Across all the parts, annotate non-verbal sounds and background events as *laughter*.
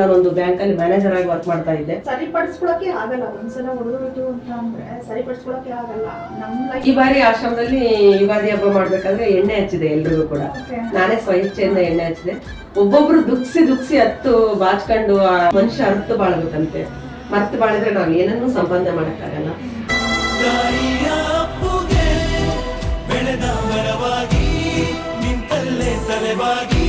ನಾನು ಒಂದು ಬ್ಯಾಂಕಲ್ಲಿ ಮ್ಯಾನೇಜರ್ ಆಗಿ ವರ್ಕ್ ಮಾಡ್ತಾ ಇದ್ದೆ. ಸರಿಪಡಿಸ್ಕೊಳಕ್ಕೆ ಆಗಲ್ಲ. ಒಂದ್ಸಲ ಹೊಡೆದೋಯ್ತು ಅಂತ ಅಂದ್ರೆ ಸರಿಪಡಿಸ್ಕೊಳಕ್ಕೆ ಆಗಲ್ಲ. ನಮ್ಮ ಈ ಬಾರಿ ಆಶ್ರಮದಲ್ಲಿ ಯುಗಾದಿ ಹಬ್ಬ ಮಾಡ್ಬೇಕಂದ್ರೆ ಎಣ್ಣೆ ಹಚ್ಚಿದೆ ಎಲ್ರಿಗೂ ಕೂಡ. ನಾನೇ ಸ್ವಇಚ್ಛೆಯಿಂದ ಎಣ್ಣೆ ಹಚ್ಚಿದೆ. ಒಬ್ಬೊಬ್ರು ದುಕ್ಸಿ ದುಕ್ಸಿ ಹತ್ತು ಬಾಚ್ಕೊಂಡು ಆ ಮನುಷ್ಯ ಅರ್ಥ ಬಾಳ್ಬೇಕಂತೆ. ಮರ್ತು ಬಾಳಿದ್ರೆ ನಾವ್ ಏನನ್ನೂ ಸಂಪಾದನೆ ಮಾಡಕ್ಕಾಗಲ್ಲ. ಬೆಳೆದ ಮರವಾಗಿ ನಿಂತಲ್ಲೇ ತಲೆವಾಗಿ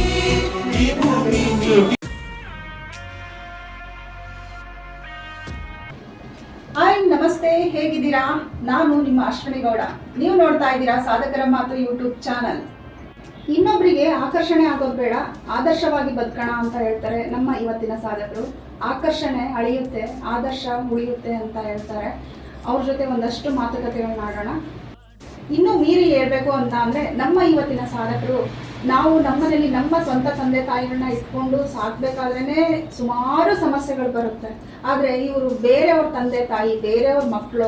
ಹಾಯ್, ನಮಸ್ತೆ. ಹೇಗಿದ್ದೀರಾ? ನಾನು ನಿಮ್ಮ ಅಶ್ವಿನಿ ಗೌಡ. ನೀವು ನೋಡ್ತಾ ಇದ್ದೀರಾ ಸಾಧಕರ ಮಾತು ಯೂಟ್ಯೂಬ್ ಚಾನಲ್. ಇನ್ನೊಬ್ಬರಿಗೆ ಆಕರ್ಷಣೆ ಆಗೋದು ಬೇಡ, ಆದರ್ಶವಾಗಿ ಬದುಕೋಣ ಅಂತ ಹೇಳ್ತಾರೆ ನಮ್ಮ ಇವತ್ತಿನ ಸಾಧಕರು. ಆಕರ್ಷಣೆ ಅಳಿಯುತ್ತೆ, ಆದರ್ಶ ಉಳಿಯುತ್ತೆ ಅಂತ ಹೇಳ್ತಾರೆ. ಅವ್ರ ಜೊತೆ ಒಂದಷ್ಟು ಮಾತುಕತೆಗಳನ್ನ ಆಡೋಣ. ಇನ್ನೂ ಮೀರಿ ಹೇಳ್ಬೇಕು ಅಂತ ಅಂದ್ರೆ ನಮ್ಮ ಇವತ್ತಿನ ಸಾಧಕರು ನಾವು ನಮ್ಮನೇಲಿ ನಮ್ಮ ಸ್ವಂತ ತಂದೆ ತಾಯಿಗಳನ್ನ ಇಟ್ಕೊಂಡು ಸಾಕ್ಬೇಕಾದ್ರೇನೆ ಸುಮಾರು ಸಮಸ್ಯೆಗಳು ಬರುತ್ತೆ. ಆದ್ರೆ ಇವರು ಬೇರೆಯವ್ರ ತಂದೆ ತಾಯಿ, ಬೇರೆಯವ್ರ ಮಕ್ಕಳು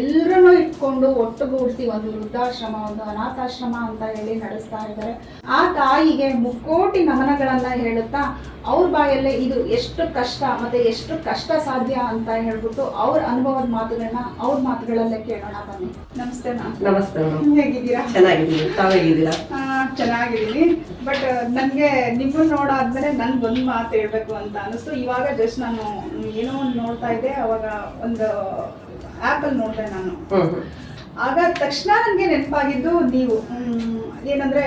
ಎಲ್ಲರನ್ನೂ ಇಟ್ಕೊಂಡು ಒಟ್ಟುಗೂಡಿಸಿ ಒಂದು ವೃದ್ಧಾಶ್ರಮ, ಒಂದು ಅನಾಥಾಶ್ರಮ ಅಂತ ಹೇಳಿ ನಡೆಸ್ತಾ ಇದ್ದಾರೆ ಆ ತಾಯಿಗೆ ಮುಕ್ಕೋಟಿ ನಮನಗಳನ್ನ ಹೇಳುತ್ತಾ ಅವ್ರ ಬಾಯಲ್ಲೇ ಇದು ಎಷ್ಟು ಕಷ್ಟ ಮತ್ತೆ ಎಷ್ಟು ಕಷ್ಟ ಸಾಧ್ಯ ಅಂತ ಹೇಳ್ಬಿಟ್ಟು ಅವ್ರ ಅನುಭವದ ಮಾತುಗಳನ್ನ ಅವ್ರ ಮಾತುಗಳಲ್ಲೇ ಕೇಳೋಣ ಬನ್ನಿ. ನಮಸ್ತೆ ನಮಸ್ತೆ ಹೇಗಿದ್ದೀರಾ? ಚೆನ್ನಾಗಿದ್ದೀನಿ ತಾವೇಗಿದ್ದೀರಾ ಆ, ಚೆನ್ನಾಗಿದ್ದೀನಿ ಬಟ್ ನನಗೆ ನಿಮ್ಮನ್ನ ನೋಡಾದ್ಮೇಲೆ ನನ್ಗೆ ಒಂದು ಮಾತು ಹೇಳ್ಬೇಕು ಅಂತ ಅನಿಸ್ತು. ಇವಾಗ ಜಸ್ಟ್ ನಾನು ಏನೋ ಒಂದು ನೋಡ್ತಾ ಇದ್ದೆ. ಅವಾಗ ಒಂದು ಆ್ಯಪಲ್ಲಿ ನೋಡಿದೆ ನಾನು. ಆಗ ತಕ್ಷಣ ನನಗೆ ನೆನಪಾಗಿದ್ದು ನೀವು. ಏನಂದ್ರೆ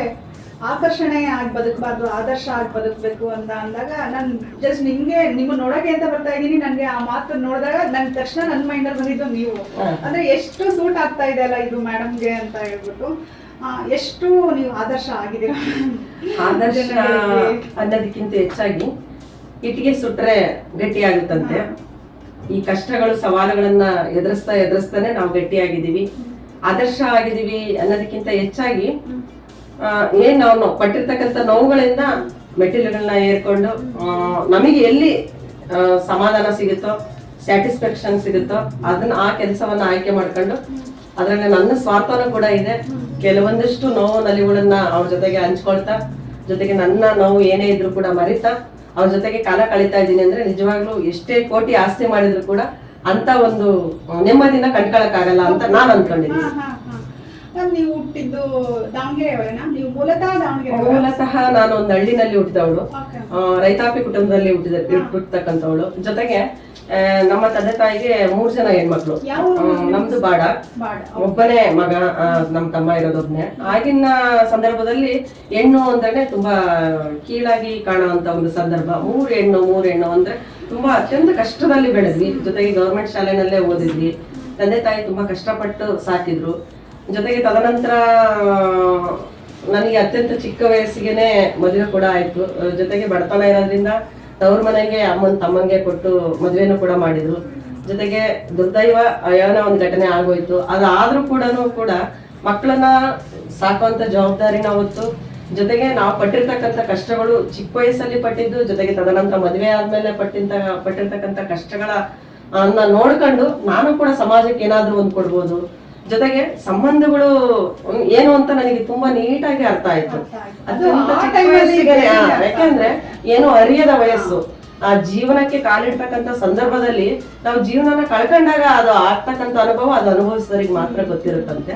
ಆಕರ್ಷಣೆ ಆಗಿ ಬದುಕಬಾರ್ದು ಆದರ್ಶ ಆಗಿ ಬದುಕಬೇಕು ಅಂತ ಅಂದಾಗ ನಾನು ಜಸ್ಟ್ ನಿಮ್ಗೆ ನಿಮ್ಮ ನೋಡಕ್ಕೆ ಅಂತ ಬರ್ತಾ ಇದ್ದೀನಿ ನನಗೆ ಆ ಮಾತು ನೋಡಿದಾಗ ನನ್ ತಕ್ಷಣ ನನ್ನ ಮೈಂಡಲ್ಲಿ ಬಂದಿದ್ದು ನೀವು. ಅಂದ್ರೆ ಎಷ್ಟು ಸೂಟ್ ಆಗ್ತಾ ಇದೆ ಅಲ್ಲ ಇದು ಮೇಡಮ್ಗೆ ಅಂತ ಹೇಳ್ಬಿಟ್ಟು ಎಷ್ಟು ನೀವು ಆದರ್ಶ ಆಗಿದ್ದೀರಾ? ಆದರ್ಶ ಅನ್ನೋದಕ್ಕಿಂತ ಹೆಚ್ಚಾಗಿ ಇಟ್ಟಿಗೆ ಸುಟ್ರೆ ಗಟ್ಟಿಯಾಗುತ್ತಂತೆ. ಈ ಕಷ್ಟಗಳು ಸವಾಲುಗಳನ್ನ ಎದುರಿಸ್ತಾ ಎದುರಿಸ್ತಾನೆ ನಾವು ಗಟ್ಟಿಯಾಗಿದ್ದೀವಿ. ಆದರ್ಶ ಆಗಿದ್ದೀವಿ ಅನ್ನೋದಕ್ಕಿಂತ ಹೆಚ್ಚಾಗಿ ಏನ್ ಅವನು ಪಟ್ಟಿರ್ತಕ್ಕಂಥ ನೋವುಗಳಿಂದ ಮೆಟೀರಿಯಲ್ಗಳನ್ನ ಏರ್ಕೊಂಡು ನಮಗೆ ಎಲ್ಲಿ ಸಮಾಧಾನ ಸಿಗುತ್ತೋ, ಸ್ಯಾಟಿಸ್ಫ್ಯಾಕ್ಷನ್ ಸಿಗುತ್ತೋ, ಅದನ್ನ ಆ ಕೆಲಸವನ್ನ ಆಯ್ಕೆ ಮಾಡ್ಕೊಂಡು, ಅದರಲ್ಲಿ ನನ್ನ ಸ್ವಾರ್ಥನೂ ಕೂಡ ಇದೆ ಕೆಲವೊಂದಿಷ್ಟು ನೋವು ನಲಿಗಳನ್ನ ಅವ್ರ ಜೊತೆಗೆ ಹಂಚ್ಕೊಳ್ತಾ, ಜೊತೆಗೆ ನನ್ನ ನೋವು ಏನೇ ಇದ್ರು ಕೂಡ ಮರಿತಾ, ಅವ್ರ ಜೊತೆಗೆ ಕಾಲ ಕಳೀತಾ ಇದ್ದೀನಿ ಅಂದ್ರೆ ನಿಜವಾಗ್ಲೂ ಎಷ್ಟೇ ಕೋಟಿ ಆಸ್ತಿ ಮಾಡಿದ್ರು ಕೂಡ ಅಂತ ಒಂದು ನೆಮ್ಮದಿನ ಕಂಡ್ಕೊಳಕ್ಕಾಗಲ್ಲ ಅಂತ ನಾನ್ ಅನ್ಕೊಂಡಿದ್ದೀನಿ. ಮ್ಯಾಮ್, ನೀವು ಹುಟ್ಟಿದ್ದು ದಾವಣಗೆರೆಯವರೇನಾ? ನೀವು ಮೂಲತಃ ದಾವಣಗೆರೆ ಮೂಲತಃ ನಾನು ಒಂದು ಹಳ್ಳಿನಲ್ಲಿ ಹುಟ್ಟಿದವಳು. ರೈತಾಪಿ ಕುಟುಂಬದಲ್ಲಿ ಹುಟ್ಟಿದ ಹುಟ್ಟತಕ್ಕಂಥವಳು ಜೊತೆಗೆ ನಮ್ಮ ತಂದೆ ತಾಯಿಗೆ ಮೂರ್ ಜನ ಹೆಣ್ಮಕ್ಳು. ನಮ್ದು ಬಾಡ. ಒಬ್ಬನೇ ಮಗ ನಮ್ ತಮ್ಮ ಇರೋದೊಬ್ನೇ. ಆಗಿನ ಸಂದರ್ಭದಲ್ಲಿ ಹೆಣ್ಣು ಅಂದ್ರೆ ತುಂಬಾ ಕೀಳಾಗಿ ಕಾಣುವಂತ ಒಂದು ಸಂದರ್ಭ. ಮೂರ್ ಹೆಣ್ಣು ಮೂರ್ ಹೆಣ್ಣು ಅಂದ್ರೆ ತುಂಬಾ ಅತ್ಯಂತ ಕಷ್ಟದಲ್ಲಿ ಬೆಳೆದ್ವಿ. ಜೊತೆಗೆ ಗೌರ್ಮೆಂಟ್ ಶಾಲೆನಲ್ಲೇ ಓದಿದ್ವಿ. ತಂದೆ ತಾಯಿ ತುಂಬಾ ಕಷ್ಟಪಟ್ಟು ಸಾಕಿದ್ರು. ಜೊತೆಗೆ ತದನಂತರ ನನಗೆ ಅತ್ಯಂತ ಚಿಕ್ಕ ವಯಸ್ಸಿಗೆನೆ ಮದುವೆ ಕೂಡ ಆಯ್ತು. ಜೊತೆಗೆ ಬಡತನ ಇರೋದ್ರಿಂದ ತವ್ರ ಮನೆಗೆ ಅಮ್ಮನ ತಮ್ಮನಿಗೆ ಕೊಟ್ಟು ಮದುವೆನೂ ಕೂಡ ಮಾಡಿದ್ರು. ಜೊತೆಗೆ ದುರ್ದೈವ ಯಾವನ ಒಂದು ಘಟನೆ ಆಗೋಯ್ತು. ಅದಾದ್ರೂ ಕೂಡ ಕೂಡ ಮಕ್ಕಳನ್ನ ಸಾಕುವಂತ ಜವಾಬ್ದಾರಿನ ಹೊತ್ತು, ಜೊತೆಗೆ ನಾವು ಪಟ್ಟಿರ್ತಕ್ಕಂಥ ಕಷ್ಟಗಳು ಚಿಕ್ಕ ವಯಸ್ಸಲ್ಲಿ ಪಟ್ಟಿದ್ದು, ಜೊತೆಗೆ ತದನಂತರ ಮದುವೆ ಆದ್ಮೇಲೆ ಪಟ್ಟಿಂತ, ಪಟ್ಟಿರ್ತಕ್ಕಂಥ ಕಷ್ಟಗಳ ನೋಡ್ಕೊಂಡು ನಾನು ಕೂಡ ಸಮಾಜಕ್ಕೆ ಏನಾದ್ರೂ ಒಂದು ಕೊಡ್ಬೋದು. ಜೊತೆಗೆ ಸಂಬಂಧಗಳು ಏನು ಅಂತ ನನಗೆ ತುಂಬಾ ನೀಟಾಗಿ ಅರ್ಥ ಆಯ್ತು. ಅತ್ಯಂತ ಚಿಕ್ಕ. ಯಾಕಂದ್ರೆ ಏನು ಅರಿಯದ ವಯಸ್ಸು ಆ ಜೀವನಕ್ಕೆ ಕಾಲಿಡ್ತಕ್ಕಂಥ ಸಂದರ್ಭದಲ್ಲಿ ನಾವು ಜೀವನನ ಕಳ್ಕೊಂಡಾಗ ಅದು ಆಗ್ತಕ್ಕಂಥ ಅನುಭವ ಅದು ಅನುಭವಿಸಿದವರಿಗೆ ಮಾತ್ರ ಗೊತ್ತಿರುತ್ತಂತೆ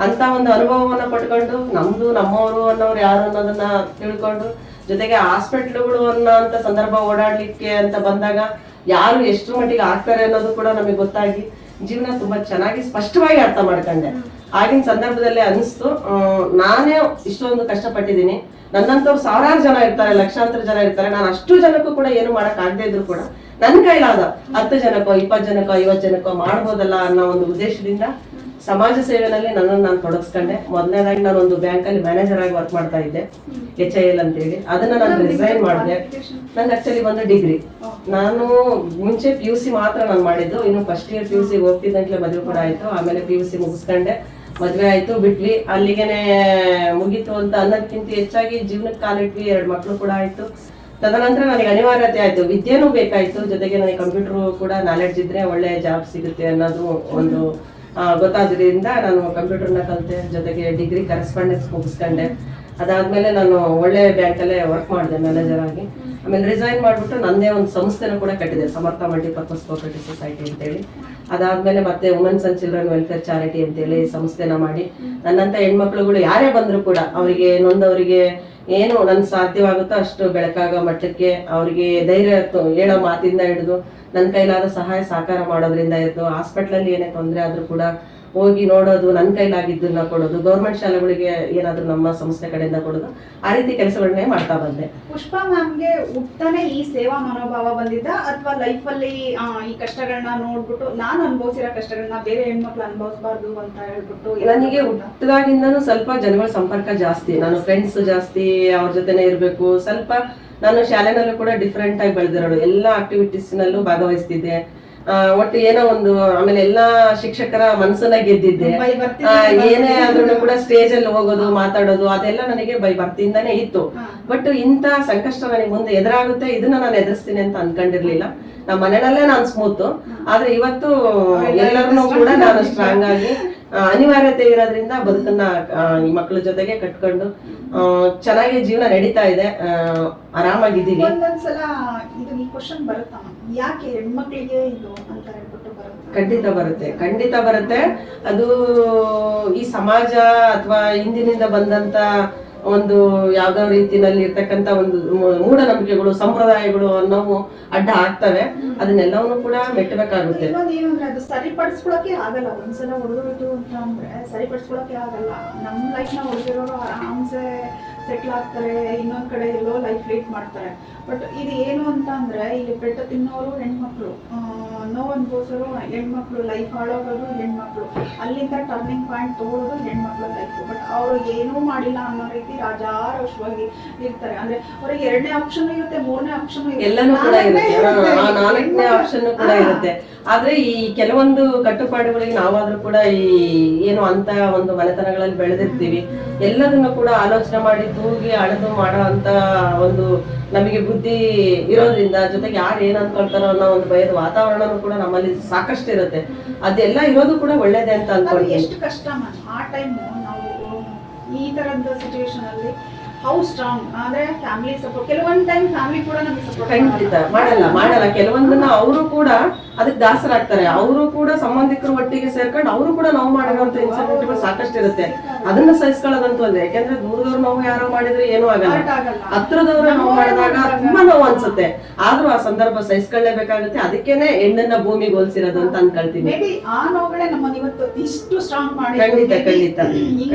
ಅಂತ ಒಂದು ಅನುಭವವನ್ನ ಪಡ್ಕೊಂಡು ನಮ್ದು ನಮ್ಮವರು ಅನ್ನೋರು ಯಾರು ಅನ್ನೋದನ್ನ ತಿಳ್ಕೊಂಡು ಜೊತೆಗೆ ಹಾಸ್ಪಿಟ್ಲ್ಗಳು ಅನ್ನೋ ಅಂತ ಸಂದರ್ಭ ಓಡಾಡ್ಲಿಕ್ಕೆ ಅಂತ ಬಂದಾಗ ಯಾರು ಎಷ್ಟು ಮಟ್ಟಿಗೆ ಆಗ್ತಾರೆ ಅನ್ನೋದು ಕೂಡ ನಮಗೆ ಗೊತ್ತಾಗಿ ಜೀವನ ತುಂಬಾ ಚೆನ್ನಾಗಿ ಸ್ಪಷ್ಟವಾಗಿ ಅರ್ಥ ಮಾಡ್ಕೊಂಡೆ. ಆಗಿನ ಸಂದರ್ಭದಲ್ಲಿ ಅನಿಸ್ತು. ನಾನೇ ಇಷ್ಟೊಂದು ಕಷ್ಟಪಟ್ಟಿದ್ದೀನಿ. ನನ್ನಂತವ್ರು ಸಾವಿರಾರು ಜನ ಇರ್ತಾರೆ, ಲಕ್ಷಾಂತರ ಜನ ಇರ್ತಾರೆ. ನಾನು ಅಷ್ಟು ಜನಕ್ಕೂ ಕೂಡ ಏನು ಮಾಡಕ್ ಆಗದೆ ಇದ್ರು ಕೂಡ ನನ್ನ ಕೈಲಾದ ಹತ್ತು ಜನಕ್ಕೋ, ಇಪ್ಪತ್ತು ಜನಕ್ಕೋ, ಐವತ್ತು ಜನಕ್ಕೋ ಮಾಡ್ಬೋದಲ್ಲ ಅನ್ನೋ ಒಂದು ಉದ್ದೇಶದಿಂದ ಸಮಾಜ ಸೇವೆನಲ್ಲಿ ನನ್ನನ್ನು ನಾನು ತೊಡಗಿಸ್ಕೊಂಡೆ. ಮೊದಲನೇದಾಗಿ ನಾನು ಒಂದು ಬ್ಯಾಂಕಲ್ಲಿ ಮ್ಯಾನೇಜರ್ ಆಗಿ ವರ್ಕ್ ಮಾಡ್ತಾ ಇದ್ದೆ ಎಚ್ ಐ ಎಲ್ ಅಂತೇಳಿ ಅದನ್ನ ನಾನು ರಿಸೈನ್ ಮಾಡಿದೆ. ನಂಗೆ ಆಕ್ಚುಲಿ ಒಂದು ಡಿಗ್ರಿ ನಾನು ಮುಂಚೆ ಪಿ ಯು ಸಿ ಮಾತ್ರ ನಾನು ಮಾಡಿದ್ದು. ಇನ್ನು first year P U C ಹೋಗ್ತಿದ್ದಂತಲೇ ಮದುವೆ ಕೂಡ ಆಯ್ತು. ಆಮೇಲೆ ಪಿ ಯು ಸಿ ಮುಗಿಸ್ಕೊಂಡೆ. ಮದುವೆ ಆಯ್ತು ಬಿಟ್ಲಿ ಅಲ್ಲಿಗೆನೆ ಮುಗೀತು ಅಂತ ಅನ್ನೋದಕ್ಕಿಂತ ಹೆಚ್ಚಾಗಿ ಜೀವನಕ್ಕೆ ಕಾಲಿಟ್ವಿ ಎರಡು ಮಕ್ಕಳು ಕೂಡ ಆಯ್ತು. ತದನಂತರ ನನಗೆ ಅನಿವಾರ್ಯತೆ ಆಯ್ತು. ವಿದ್ಯೆನೂ ಬೇಕಾಯ್ತು. ಜೊತೆಗೆ ನನಗೆ ಕಂಪ್ಯೂಟರ್ ಕೂಡ ನಾಲೆಡ್ಜ್ ಇದ್ರೆ ಒಳ್ಳೆ ಜಾಬ್ ಸಿಗುತ್ತೆ ಅನ್ನೋದು ಒಂದು ಗೊತ್ತಾದ್ರಿಂದ ನಾನು ಕಂಪ್ಯೂಟರ್ನ ಕಲಿತೆ, ಜೊತೆಗೆ ಡಿಗ್ರಿ ಕರೆಸ್ಪಾಂಡೆನ್ಸ್ ಮುಗಿಸ್ಕೊಂಡೆ. ಅದಾದ್ಮೇಲೆ ನಾನು ಒಳ್ಳೆ ಬ್ಯಾಂಕಲ್ಲೇ ವರ್ಕ್ ಮಾಡಿದೆ ಮ್ಯಾನೇಜರ್ ಆಗಿ. ಆಮೇಲೆ ರಿಸೈನ್ ಮಾಡ್ಬಿಟ್ಟು ನನ್ನದೇ ಒಂದು ಸಂಸ್ಥೆನೂ ಕೂಡ ಕಟ್ಟಿದೆ, ಸಮರ್ಥ ಮಲ್ಟಿಪರ್ಪಸ್ ಕೋಪರೇಟಿವ್ ಸೊಸೈಟಿ ಅಂತೇಳಿ. ಅದಾದ್ಮೇಲೆ ಮತ್ತೆ women's and children welfare charity ಅಂತೇಳಿ ಸಂಸ್ಥೆನ ಮಾಡಿ. ನನ್ನಂತ ಹೆಣ್ಮಕ್ಳುಗಳು ಯಾರೇ ಬಂದರೂ ಕೂಡ, ಅವರಿಗೆ ನೊಂದವರಿಗೆ ಏನು ನನ್ ಸಾಧ್ಯವಾಗುತ್ತೋ ಅಷ್ಟು ಬೆಳಕಾಗ ಮಟ್ಟಕ್ಕೆ ಅವರಿಗೆ ಧೈರ್ಯ ಇತ್ತು. ಹೇಳೋ ಮಾತಿಂದ ಹಿಡಿದು ನನ್ನ ಕೈಲಾದ ಸಹಾಯ ಸಹಕಾರ ಮಾಡೋದ್ರಿಂದ ಇದ್ದು ಹಾಸ್ಪಿಟ್ಲಲ್ಲಿ ಏನೇ ತೊಂದರೆ ಆದ್ರೂ ಕೂಡ ಹೋಗಿ ನೋಡೋದು ನನ್ನ ಕೈಲಾಗಿದ್ದನ್ನ ಕೊಡೋದು ಗೌರ್ಮೆಂಟ್ ಶಾಲೆಗಳಿಗೆ ಏನಾದ್ರೂ ನಮ್ಮ ಸಂಸ್ಥೆ ಕಡೆಯಿಂದ ಕೊಡೋದು ಆ ರೀತಿ ಕೆಲಸಗಳನ್ನೇ ಮಾಡ್ತಾ ಬಂದೆ. ಪುಷ್ಪ ಮ್ಯಾಮ್ಗೆ ಹುಟ್ಟಾನೆ ಈ ಸೇವಾ ಮನೋಭಾವ ಬಂದಿದ್ದ ಅಥವಾ ಲೈಫಲ್ಲಿ ಈ ಕಷ್ಟಗಳನ್ನ ನೋಡ್ಬಿಟ್ಟು ನಾನು ಅನುಭವಿಸಿರೋ ಕಷ್ಟಗಳನ್ನ ಬೇರೆ ಹೆಣ್ಮಕ್ಳು ಅನುಭವಿಸಬಾರ್ದು ಅಂತ ಹೇಳ್ಬಿಟ್ಟು ನನಗೆ ಹುಟ್ಟದಾಗಿಂದನೂ ಸ್ವಲ್ಪ ಜನಗಳ ಸಂಪರ್ಕ ಜಾಸ್ತಿ. ನಾನು ಫ್ರೆಂಡ್ಸ್ ಜಾಸ್ತಿ ಅವ್ರ ಜೊತೆನೆ ಇರಬೇಕು. ಸ್ವಲ್ಪ ನಾನು ಶಾಲೆನಲ್ಲೂ ಕೂಡ ಡಿಫ್ರೆಂಟ್ ಆಗಿ ಬೆಳೆದಿರೋಳು ಎಲ್ಲ ಆಕ್ಟಿವಿಟೀಸ್ ನಲ್ಲೂ ಭಾಗವಹಿಸ್ತಿದ್ದೆ. ಒಟ್ಟು ಏನೋ ಒಂದು ಆಮೇಲೆ ಎಲ್ಲಾ ಶಿಕ್ಷಕರ ಮನಸ್ಸನ್ನ ಗೆದ್ದಿದ್ದೆ. ಏನೇ ಆದ್ರೂ ಕೂಡ ಸ್ಟೇಜ್ ಅಲ್ಲಿ ಹೋಗೋದು ಮಾತಾಡೋದು ಅದೆಲ್ಲ ನನಗೆ ಬೈ ಬರ್ತಿಂದಾನೇ ಇತ್ತು. ಬಟ್ ಇಂಥ ಸಂಕಷ್ಟ ನನಗೆ ಮುಂದೆ ಎದುರಾಗುತ್ತೆ ಇದನ್ನ ನಾನು ಎದುರಿಸ್ತೀನಿ ಅಂತ ಅನ್ಕೊಂಡಿರ್ಲಿಲ್ಲ. ನಮ್ಮ ಮನೆಯಲ್ಲೇ ನಾನು ಸ್ಮೂತ್ ಆದ್ರೆ ಇವತ್ತು ಎಲ್ಲರನ್ನೂ ಕೂಡ ನಾನು ಸ್ಟ್ರಾಂಗ್ ಆಗಿ ಅನಿವಾರ್ಯತೆ ಇರೋದ್ರಿಂದ ಬದುಕನ್ನ ಈ ಮಕ್ಕಳ ಜೊತೆಗೆ ಕಟ್ಕೊಂಡು ಚೆನ್ನಾಗಿ ಜೀವನ ನಡೀತಾ ಇದೆ. ಆರಾಮಾಗಿದ್ದೀವಿ. ಒಂದೊಂದ್ಸಲ ಇದು ಈ ಕ್ವಶನ್ ಬರುತ್ತಾ? ಯಾಕೆ ಹೆಣ್ಮಕ್ಳಿಗೆ ಇದು ಅಂತ ಹೇಳ್ಬಿಟ್ಟು ಬರುತ್ತೆ? ಖಂಡಿತ ಬರುತ್ತೆ. ಖಂಡಿತ ಬರುತ್ತೆ. ಅದು ಈ ಸಮಾಜ ಅಥವಾ ಹಿಂದಿನಿಂದ ಬಂದಂತ ಒಂದು ಯಾವ್ದಾವ ರೀತಿನಲ್ಲಿ ಇರ್ತಕ್ಕಂತ ಒಂದು ಮೂಢನಂಬಿಕೆಗಳು ಸಂಪ್ರದಾಯಗಳು ಅನ್ನೋವು ಅಡ್ಡ ಆಗ್ತವೆ. ಅದನ್ನೆಲ್ಲವನ್ನು ಕೂಡ ಮೆಟ್ಟಬೇಕಾಗುತ್ತೆ. ಏನಂದ್ರೆ ಅದು ಸರಿಪಡಿಸ್ಕೊಳಕ್ಕೆ ಆಗಲ್ಲ. ಒಂದ್ಸಲ ಹೊಡೆದೋಯ್ತು ಅಂತ ಅಂದ್ರೆ ಸರಿಪಡಿಸ್ಕೊಳಕ್ಕೆ ಆಗಲ್ಲ. ನಮ್ಮ ಲೈಫ್ನ ಹುಡುಗಿರೋರು ಆರಾಮ್ಸೆ ಸೆಟ್ಲ್ ಆಗ್ತಾರೆ. ಇನ್ನೊಂದ್ ಕಡೆ ಎಲ್ಲೋ ಲೈಫ್ ಲೀಡ್ ಮಾಡ್ತಾರೆ. ಬಟ್ ಇದು ಏನು ಅಂತ ಅಂದ್ರೆ ಇಲ್ಲಿ ಪೆಟ್ಟು ತಿನ್ನೋರು ಹೆಣ್ಮಕ್ಳು ನೋ ನೋವು ಅನ್ಭವಿಸೋರು ಹೆಣ್ಮಕ್ಳು ಲೈಫ್ ಹಾಳೋಗೋದು ಹೆಣ್ಮಕ್ಳು. ಅಲ್ಲಿಂದ ಟರ್ನಿಂಗ್ ಪಾಯಿಂಟ್ ತಗೊಳ್ಳೋದು ಹೆಣ್ಮಕ್ಳ ಲೈಫ್ ಬಟ್ ಅವರು ಏನೂ ಮಾಡಿಲ್ಲ ಅನ್ನೋ ರೀತಿ ರಾಜಾರೋಷವಾಗಿ ಇರ್ತಾರೆ. ಅಂದ್ರೆ ಅವ್ರಿಗೆ ಎರಡನೇ ಆಪ್ಷನ್ ಇರುತ್ತೆ ಮೂರನೇ ಆಪ್ಷನ್ ಎಲ್ಲನೂ ಕೂಡ ಇರುತ್ತೆ. ನಾಲ್ಕನೇ ಆಪ್ಷನ್ ಕೂಡ ಇರುತ್ತೆ. ಆದ್ರೆ ಈ ಕೆಲವೊಂದು ಕಟ್ಟುಪಾಡುಗಳಿಗೆ ನಾವಾದ್ರೂ ಕೂಡ ಈ ಏನು ಅಂತ ಒಂದು ಮನೆತನಗಳಲ್ಲಿ ಬೆಳೆದಿರ್ತೀವಿ. ಎಲ್ಲದನ್ನು ಕೂಡ ಆಲೋಚನೆ ಮಾಡಿ ತೂಗಿ ಅಳೆದು ಮಾಡೋ ಅಂತ ಒಂದು ನಮಗೆ ಬುದ್ಧಿ ಇರೋದ್ರಿಂದ ಜೊತೆಗೆ ಯಾರು ಏನ್ ಅನ್ಕೊಳ್ತಾರೋ ಅನ್ನೋ ಒಂದು ಭಯದ ವಾತಾವರಣನೂ ಕೂಡ ನಮ್ಮಲ್ಲಿ ಸಾಕಷ್ಟು ಇರುತ್ತೆ. ಅದೆಲ್ಲ ಇರೋದು ಕೂಡ ಒಳ್ಳೇದೇ ಅಂತ ಅನ್ಕೊಂಡು ಎಷ್ಟು ಕಷ್ಟ ಆ ಟೈಮ್ ನಾವು ಈ ತರದ ಸಿಚುವೇಶನ್ ಅಲ್ಲಿ ಹೌ ಸ್ಟ್ರಾಂಗ್ ಅಂದ್ರೆ ಫ್ಯಾಮಿಲಿ ಸಪೋರ್ಟ್ ಕೆಲವೊಂದ್ ಟೈಮ್ ಫ್ಯಾಮಿಲಿ ಕೂಡ ನಮಗೆ ಸಪೋರ್ಟ್ ಮಾಡಲ್ಲ. ಮಾಡಲ್ಲ ಕೆಲವೊಂದನ್ನ ಅವರು ಕೂಡ ಅದಕ್ಕೆ ದಾಸರಾಗ್ತಾರೆ. ಅವರು ಕೂಡ ಸಂಬಂಧಿಕರ ಒಟ್ಟಿಗೆ ಸೇರ್ಕೊಂಡು ಅವರು ಕೂಡ ನೋವು ಮಾಡಿರುವಂತ ಇನ್ಸಿಡೆಂಟ್ಗಳು ಸಾಕಷ್ಟು ಇರುತ್ತೆ. ಅದನ್ನ ಸಹಿಸ್ಕೊಳ್ಳೋದಂತೂ ಅಲ್ಲ. ಯಾಕಂದ್ರೆ ದೂರದವ್ರು ನೋವು ಯಾರೋ ಮಾಡಿದ್ರೆ ಏನೂ ಆಗಲ್ಲ. ಹತ್ರದವ್ರ ನೋವು ಮಾಡಿದಾಗ ತುಂಬಾ ನೋವು ಅನ್ಸುತ್ತೆ. ಆದ್ರೂ ಆ ಸಂದರ್ಭ ಸಹಿಸ್ಕೊಳ್ಳೇಬೇಕಾಗುತ್ತೆ. ಅದಕ್ಕೇನೆ ಹೆಣ್ಣನ್ನ ಭೂಮಿಗೆ ಹೋಲ್ಸಿರೋದು ಅಂತ ಅನ್ಕೊಳ್ತೀನಿ. ಆ ನೋವುಗಳೇ ನಮ್ಮನ್ನ ಇವತ್ತು ಇಷ್ಟು ಸ್ಟ್ರಾಂಗ್ ಮಾಡಿ ಖಂಡಿತ, ಖಂಡಿತ,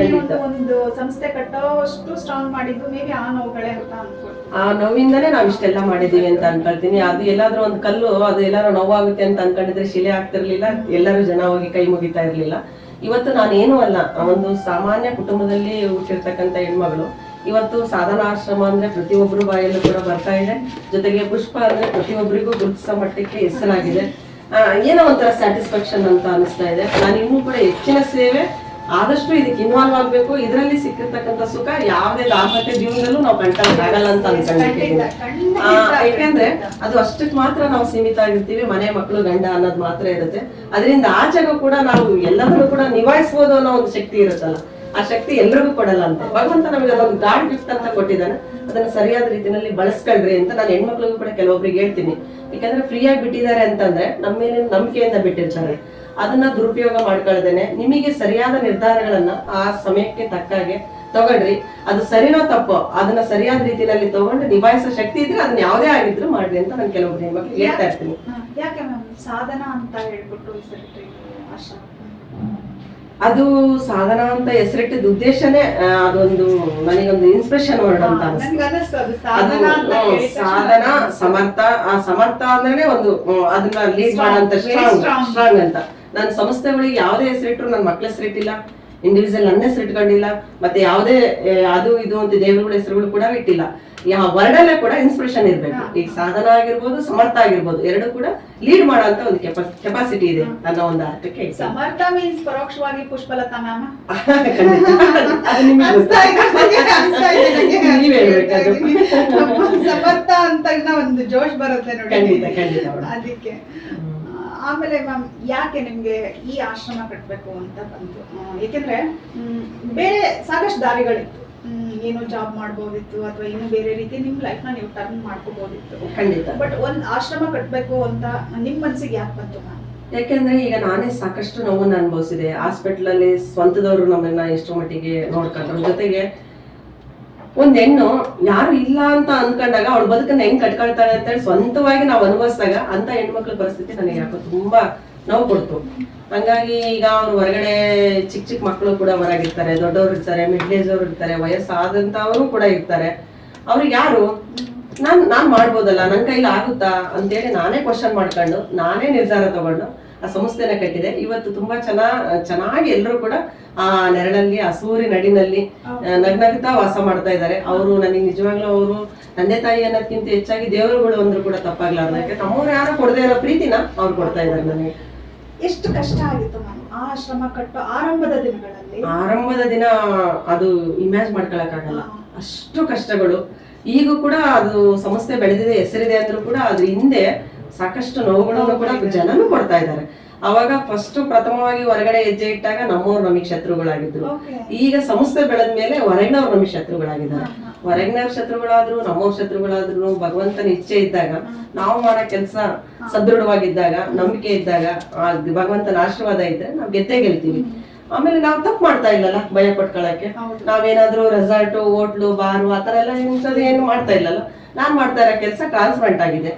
ಖಂಡಿತ. ಒಂದು ಸಂಸ್ಥೆ ಕಟ್ಟೋ ಅಷ್ಟು ಸ್ಟ್ರಾಂಗ್ ಮಾಡಿದ್ದು. ಮೇಬಿ ಆ ನೋವುಗಳೇ ಅಂತ ಆ ನೋವಿಂದನೇ ನಾವು ಇಷ್ಟೆಲ್ಲ ಮಾಡಿದೀವಿ ಅಂತ ಅನ್ಕೊಳ್ತೀನಿ. ಅದು ಎಲ್ಲಾದ್ರೂ ಒಂದು ಕಲ್ಲು ಅದು ಎಲ್ಲಾರು ನೋವಾಗುತ್ತೆ ಅಂತ ಅನ್ಕೊಂಡಿದ್ರೆ ಶಿಲೆ ಆಗ್ತಿರ್ಲಿಲ್ಲ, ಎಲ್ಲರೂ ಜನ ಹೋಗಿ ಕೈ ಮುಗಿತಾ ಇರ್ಲಿಲ್ಲ. ಇವತ್ತು ನಾನೇನು ಅಲ್ಲ ಒಂದು ಸಾಮಾನ್ಯ ಕುಟುಂಬದಲ್ಲಿ ಹುಟ್ಟಿರ್ತಕ್ಕಂಥ ಹೆಣ್ಮಗಳು. ಇವತ್ತು ಸಾಧನ ಆಶ್ರಮ ಅಂದ್ರೆ ಪ್ರತಿಯೊಬ್ಬರು ಬಾಯಲ್ಲೂ ಕೂಡ ಬರ್ತಾ ಇದೆ. ಜೊತೆಗೆ ಪುಷ್ಪ ಅಂದ್ರೆ ಪ್ರತಿಯೊಬ್ಬರಿಗೂ ಗುರುತಿಸೋ ಮಟ್ಟಕ್ಕೆ ಹೆಸರಾಗಿದೆ ಏನೋ ಒಂಥರ ಸ್ಯಾಟಿಸ್ಫ್ಯಾಕ್ಷನ್ ಅಂತ ಅನಿಸ್ತಾ ಇದೆ. ನಾನು ಇನ್ನೂ ಕೂಡ ಹೆಚ್ಚಿನ ಸೇವೆ ಆದಷ್ಟು ಇದಕ್ಕೆ ಇನ್ವಾಲ್ವ್ ಆಗ್ಬೇಕು. ಇದರಲ್ಲಿ ಸಿಕ್ಕಿರ್ತಕ್ಕಂಥ ಸುಖ ಯಾವುದೇ ದಾಂಪತ್ಯ ಜೀವನದಲ್ಲೂ ನಾವು ಕಂಟಲ್ ಆಗಲ್ಲ ಅಂತ ಅನ್ಕೊಂಡಿದ್ದೀನಿ ಯಾಕೆಂದ್ರೆ ಅದು ಅಷ್ಟಕ್ಕೆ ಮಾತ್ರ ನಾವು ಸೀಮಿತ ಆಗಿರ್ತೀವಿ ಮನೆ ಮಕ್ಕಳು ಗಂಡ ಅನ್ನೋದು ಮಾತ್ರ ಇರುತ್ತೆ. ಅದರಿಂದ ಆಚೆಗೂ ಕೂಡ ನಾವು ಎಲ್ಲದನ್ನು ಕೂಡ ನಿಭಾಯಿಸ್ಬೋದು ಅನ್ನೋ ಒಂದು ಶಕ್ತಿ ಇರುತ್ತಲ್ಲ. ಆ ಶಕ್ತಿ ಎಲ್ರಿಗೂ ಕೊಡಲ್ಲ ಅಂತ. ಭಗವಂತ ನಮಗೆ ಅದೊಂದು ಗಾಡ್ ಗಿಫ್ಟ್ ಅಂತ ಕೊಟ್ಟಿದ್ದಾನೆ. ಅದನ್ನ ಸರಿಯಾದ ರೀತಿಯಲ್ಲಿ ಬಳಸ್ಕೊಳ್ರಿ ಅಂತ ನಾನು ಹೆಣ್ಮಕ್ಳಿಗೂ ಕೂಡ ಕೆಲವೊಬ್ರಿಗೆ ಹೇಳ್ತೀನಿ. ಯಾಕಂದ್ರೆ ಫ್ರೀ ಆಗಿ ಬಿಟ್ಟಿದ್ದಾರೆ ಅಂತಂದ್ರೆ ನಮ್ಮ ಮೇಲೆ ನಂಬಿಕೆಯಿಂದ ಬಿಟ್ಟಿರ್ತಾರೆ. ಅದನ್ನ ದುರುಪಯೋಗ ಮಾಡ್ಕೊಳ್ದೇನೆ ನಿಮಗೆ ಸರಿಯಾದ ನಿರ್ಧಾರಗಳನ್ನ ಆ ಸಮಯಕ್ಕೆ ತಕ್ಕಾಗೆ ತಗೊಳ್ರಿ ಅದು ಸರಿನೋ ತಪ್ಪೋ ಅದನ್ನ ಸರಿಯಾದ ರೀತಿಯಲ್ಲಿ ತಗೊಂಡು ನಿಭಾಯಿಸೋ ಶಕ್ತಿ ಇದ್ರೆ ಅದನ್ನ ಯಾವುದೇ ಆಗಿದ್ರು ಮಾಡ್ರಿ ಅಂತ ನಾನು ಕೆಲವೊಬ್ರು ಹೆಣ್ಮಕ್ಳು ಹೇಳ್ತಾ ಇರ್ತೀನಿ. ಯಾಕೆ ಮ್ಯಾಮ್? ಸಾಧನ ಅಂತ ಹೇಳ್ಬಿಟ್ಟು ಅದು ಸಾಧನ ಅಂತ ಹೆಸರಿಟ್ಟಿದ ಉದ್ದೇಶನೇ ಅದೊಂದು ನನಗೊಂದು ಇನ್ಸ್ಪಿರೇಷನ್ ವರ್ಡ್ ಅಂತ ಸಾಧನ ಸಮರ್ಥ ಆ ಸಮರ್ಥ ಅಂದ್ರೆ ಒಂದು ಅದನ್ನ ಲೀಡ್ ಮಾಡಂತ ಸ್ಟ್ರಾಂಗ್ ಅಂತ. ನನ್ನ ಸಂಸ್ಥೆಗಳಿಗೆ ಯಾವುದೇ ಹೆಸರಿಟ್ರು ನನ್ನ ಮಕ್ಳ ಹೆಸರಿಟ್ಟಿಲ್ಲ ಇಂಡಿವಿಜುವಲ್ ನನ್ನ ಹೆಸರು ಇಟ್ಕೊಂಡಿಲ್ಲ ಮತ್ತೆ ಯಾವುದೇ ಅದು ಇದು ಅಂತ ದೇವರುಗಳ ಹೆಸರುಗಳು ಕೂಡ ಇಟ್ಟಿಲ್ಲ. ಯಾವ ವರ್ಡಲ್ಲೇ ಕೂಡ ಇನ್ಸ್ಪಿರೇಷನ್ ಇರ್ಬೇಕು. ಈಗ ಸಾಧನ ಆಗಿರ್ಬೋದು ಸಮರ್ಥ ಆಗಿರ್ಬೋದು ಎರಡು ಕೂಡ ಲೀಡ್ ಮಾಡುವಂತ ಒಂದು ಕೆಪಾಸಿಟಿ ಇದೆ ಅನ್ನೋ ಒಂದು ಅರ್ಥಕ್ಕೆ. ಸಮರ್ಥ ಮೀನ್ಸ್ ಪರೋಕ್ಷವಾಗಿ ಪುಷ್ಪಲತಾ ಮ್ಯಾಮ್. *laughs* ಸಮರ್ಥ ಅಂತ ಒಂದು ಜೋಶ್ ಬರುತ್ತೆ ನೋಡಿ. ಖಂಡಿತ ಖಂಡಿತ ಅದಕ್ಕೆ. ಆಮೇಲೆ ಮ್ಯಾಮ್ ಯಾಕೆ ನಿಮ್ಗೆ ಈ ಆಶ್ರಮ ಕಟ್ಟಬೇಕು ಅಂತ ಬಂತು? ಏಕೆಂದ್ರೆ ಬೇರೆ ಸಾಕಷ್ಟು ದಾರಿಗಳಿತ್ತು. ಏನೋ ಜಾಬ್ ಮಾಡ್ಬೋದಿತ್ತು ಅಥವಾ ಏನು ಬೇರೆ ರೀತಿ ನಿಮ್ಮ ಲೈಫ್ನ ನೀವು ಟರ್ನ್ ಮಾಡ್ಕೋಬೋದಿತ್ತು. ಖಂಡಿತ. ಬಟ್ ಒಂದ್ ಆಶ್ರಮ ಕಟ್ಟಬೇಕು ಅಂತ ನಿಮ್ ಮನ್ಸಿಗೆ ಯಾಕೆ ಬಂತು ಮ್ಯಾಮ್? ಯಾಕೆಂದ್ರೆ ಈಗ ನಾನೇ ಸಾಕಷ್ಟು ನೋವನ್ನ ಅನುಭವಿಸಿದೆ. ಹಾಸ್ಪಿಟ್ಲಲ್ಲಿ ಸ್ವಂತದವರು ನಮ್ಮನ್ನ ಎಷ್ಟೋ ಮಟ್ಟಿಗೆ ನೋಡ್ಕೊಂಡ್ರು. ಜೊತೆಗೆ ಒಂದ್ ಹೆಣ್ಣು, ಯಾರು ಇಲ್ಲ ಅಂತ ಅನ್ಕೊಂಡಾಗ ಅವಳ ಬದುಕನ್ನ ಹೆಂಗ್ ಕಟ್ಕೊಳ್ತಾಳೆ ಅಂತ ಹೇಳಿ ಸ್ವಂತವಾಗಿ ನಾವು ಅನುಭವಿಸಿದಾಗ ಅಂತ ಹೆಣ್ಮಕ್ಳ ಪರಿಸ್ಥಿತಿ ನನಗೆ ಯಾಕೋ ತುಂಬಾ ನೋವು ಕೊಡ್ತು. ಹಂಗಾಗಿ ಈಗ ಅವ್ರು ಹೊರಗಡೆ ಚಿಕ್ಕ ಚಿಕ್ಕ ಮಕ್ಕಳು ಕೂಡ ಹೊರಗಿರ್ತಾರೆ, ದೊಡ್ಡವ್ರು ಇರ್ತಾರೆ ಮಿಡ್ಲ್ ಏಜ್ ಅವ್ರು ಇರ್ತಾರೆ, ವಯಸ್ಸಾದಂತವರು ಕೂಡ ಇರ್ತಾರೆ. ಅವ್ರು ಯಾರು? ನಾನ್ ನಾನ್ ಮಾಡ್ಬೋದಲ್ಲ ನನ್ನ ಕೈಲಿ ಆಗುತ್ತಾ? ಅಂತೇಳಿ ನಾನೇ ಕ್ವಶನ್ ಮಾಡ್ಕೊಂಡು, ನಾನೇ ನಿರ್ಧಾರ ತಗೊಂಡು ಆ ಸಂಸ್ಥೆನ ಕಟ್ಟಿದೆ. ಇವತ್ತು ತುಂಬಾ ಚೆನ್ನ ಚೆನ್ನಾಗಿ ಎಲ್ಲರೂ ಕೂಡ ಆ ನೆರಳಲ್ಲಿ ಆ ಸೂರಿ ನಡಿನಲ್ಲಿ ನಗ್ನಗ್ತಾ ವಾಸ ಮಾಡ್ತಾ ಇದ್ದಾರೆ. ಅವರು ನನಗೆ ನಿಜವಾಗ್ಲೂ ಅವರು ತಂದೆ ತಾಯಿ ಅನ್ನೋದಕ್ಕಿಂತ ಹೆಚ್ಚಾಗಿ ದೇವರುಗಳು ಅಂದ್ರೂ ಕೂಡ ತಪ್ಪಾಗ್ಲಾರ್ದು. ಯಾಕೆ? ತಮ್ಮವ್ರು ಯಾರು ಕೊಡದೇ ಇರೋ ಪ್ರೀತಿನ ಅವ್ರು ಕೊಡ್ತಾ ಇದ್ದಾರೆ ನನಗೆ. ಎಷ್ಟು ಕಷ್ಟ ಆಗಿತ್ತು ಮ್ಯಾಮ್? ಆ ಆಶ್ರಮ ಕಟ್ಟು ಆರಂಭದ ದಿನಗಳಲ್ಲಿ? ಆರಂಭದ ದಿನ ಅದು ಇಮ್ಯಾಜ್ ಮಾಡ್ಕೊಳಕ್ಕಾಗಲ್ಲ. ಅಷ್ಟು ಕಷ್ಟಗಳು. ಈಗ ಕೂಡ ಅದು ಸಂಸ್ಥೆ ಬೆಳೆದಿದೆ ಹೆಸರಿದೆ ಅಂದ್ರೂ ಕೂಡ ಅದ್ರ ಹಿಂದೆ ಸಾಕಷ್ಟು ನೋವುಗಳನ್ನು ಕೂಡ ಜನನು ಕೊಡ್ತಾ ಇದ್ದಾರೆ. ಅವಾಗ ಫಸ್ಟ್ ಪ್ರಥಮವಾಗಿ ಹೊರಗಡೆ ಹೆಜ್ಜೆ ಇಟ್ಟಾಗ ನಮ್ಮವ್ರು ನಮಗೆ ಶತ್ರುಗಳಾಗಿದ್ರು. ಈಗ ಸಂಸ್ಥೆ ಬೆಳೆದ ಮೇಲೆ ಹೊರಗಿನವ್ರು ನಮಗೆ ಶತ್ರುಗಳಾಗಿದ್ದಾರೆ. ಹೊರಗಿನವ್ರ ಶತ್ರುಗಳಾದ್ರು ನಮ್ಮವ್ರ ಶತ್ರುಗಳಾದ್ರು ಭಗವಂತನ ಇಚ್ಛೆ ಇದ್ದಾಗ ನಾವು ಮಾಡೋ ಕೆಲಸ ಸದೃಢವಾಗಿದ್ದಾಗ ನಂಬಿಕೆ ಇದ್ದಾಗ ಆ ಭಗವಂತನ ಆಶೀರ್ವಾದ ಇದ್ರೆ ನಾವು ಗೆದ್ದೇ ಗೆಲ್ತೀವಿ. ಆಮೇಲೆ ನಾವು ತಪ್ಪು ಮಾಡ್ತಾ ಇಲ್ಲಲ್ಲ ಭಯ ಪಟ್ಕೊಳಕ್ಕೆ. ಹೌದು. ನಾವೇನಾದ್ರೂ ರೆಸಾರ್ಟ್ ಹೋಟ್ಲು ಬಾರು ಆತರ ಎಲ್ಲ ಇಂಥದ್ದು ಏನು ಮಾಡ್ತಾ ಇಲ್ಲಲ್ಲ. ನಾನ್ ಮಾಡ್ತಾ ಇರೋ ಕೆಲಸ ಟ್ರಾನ್ಸ್ಪರೆಂಟ್ ಆಗಿದೆ.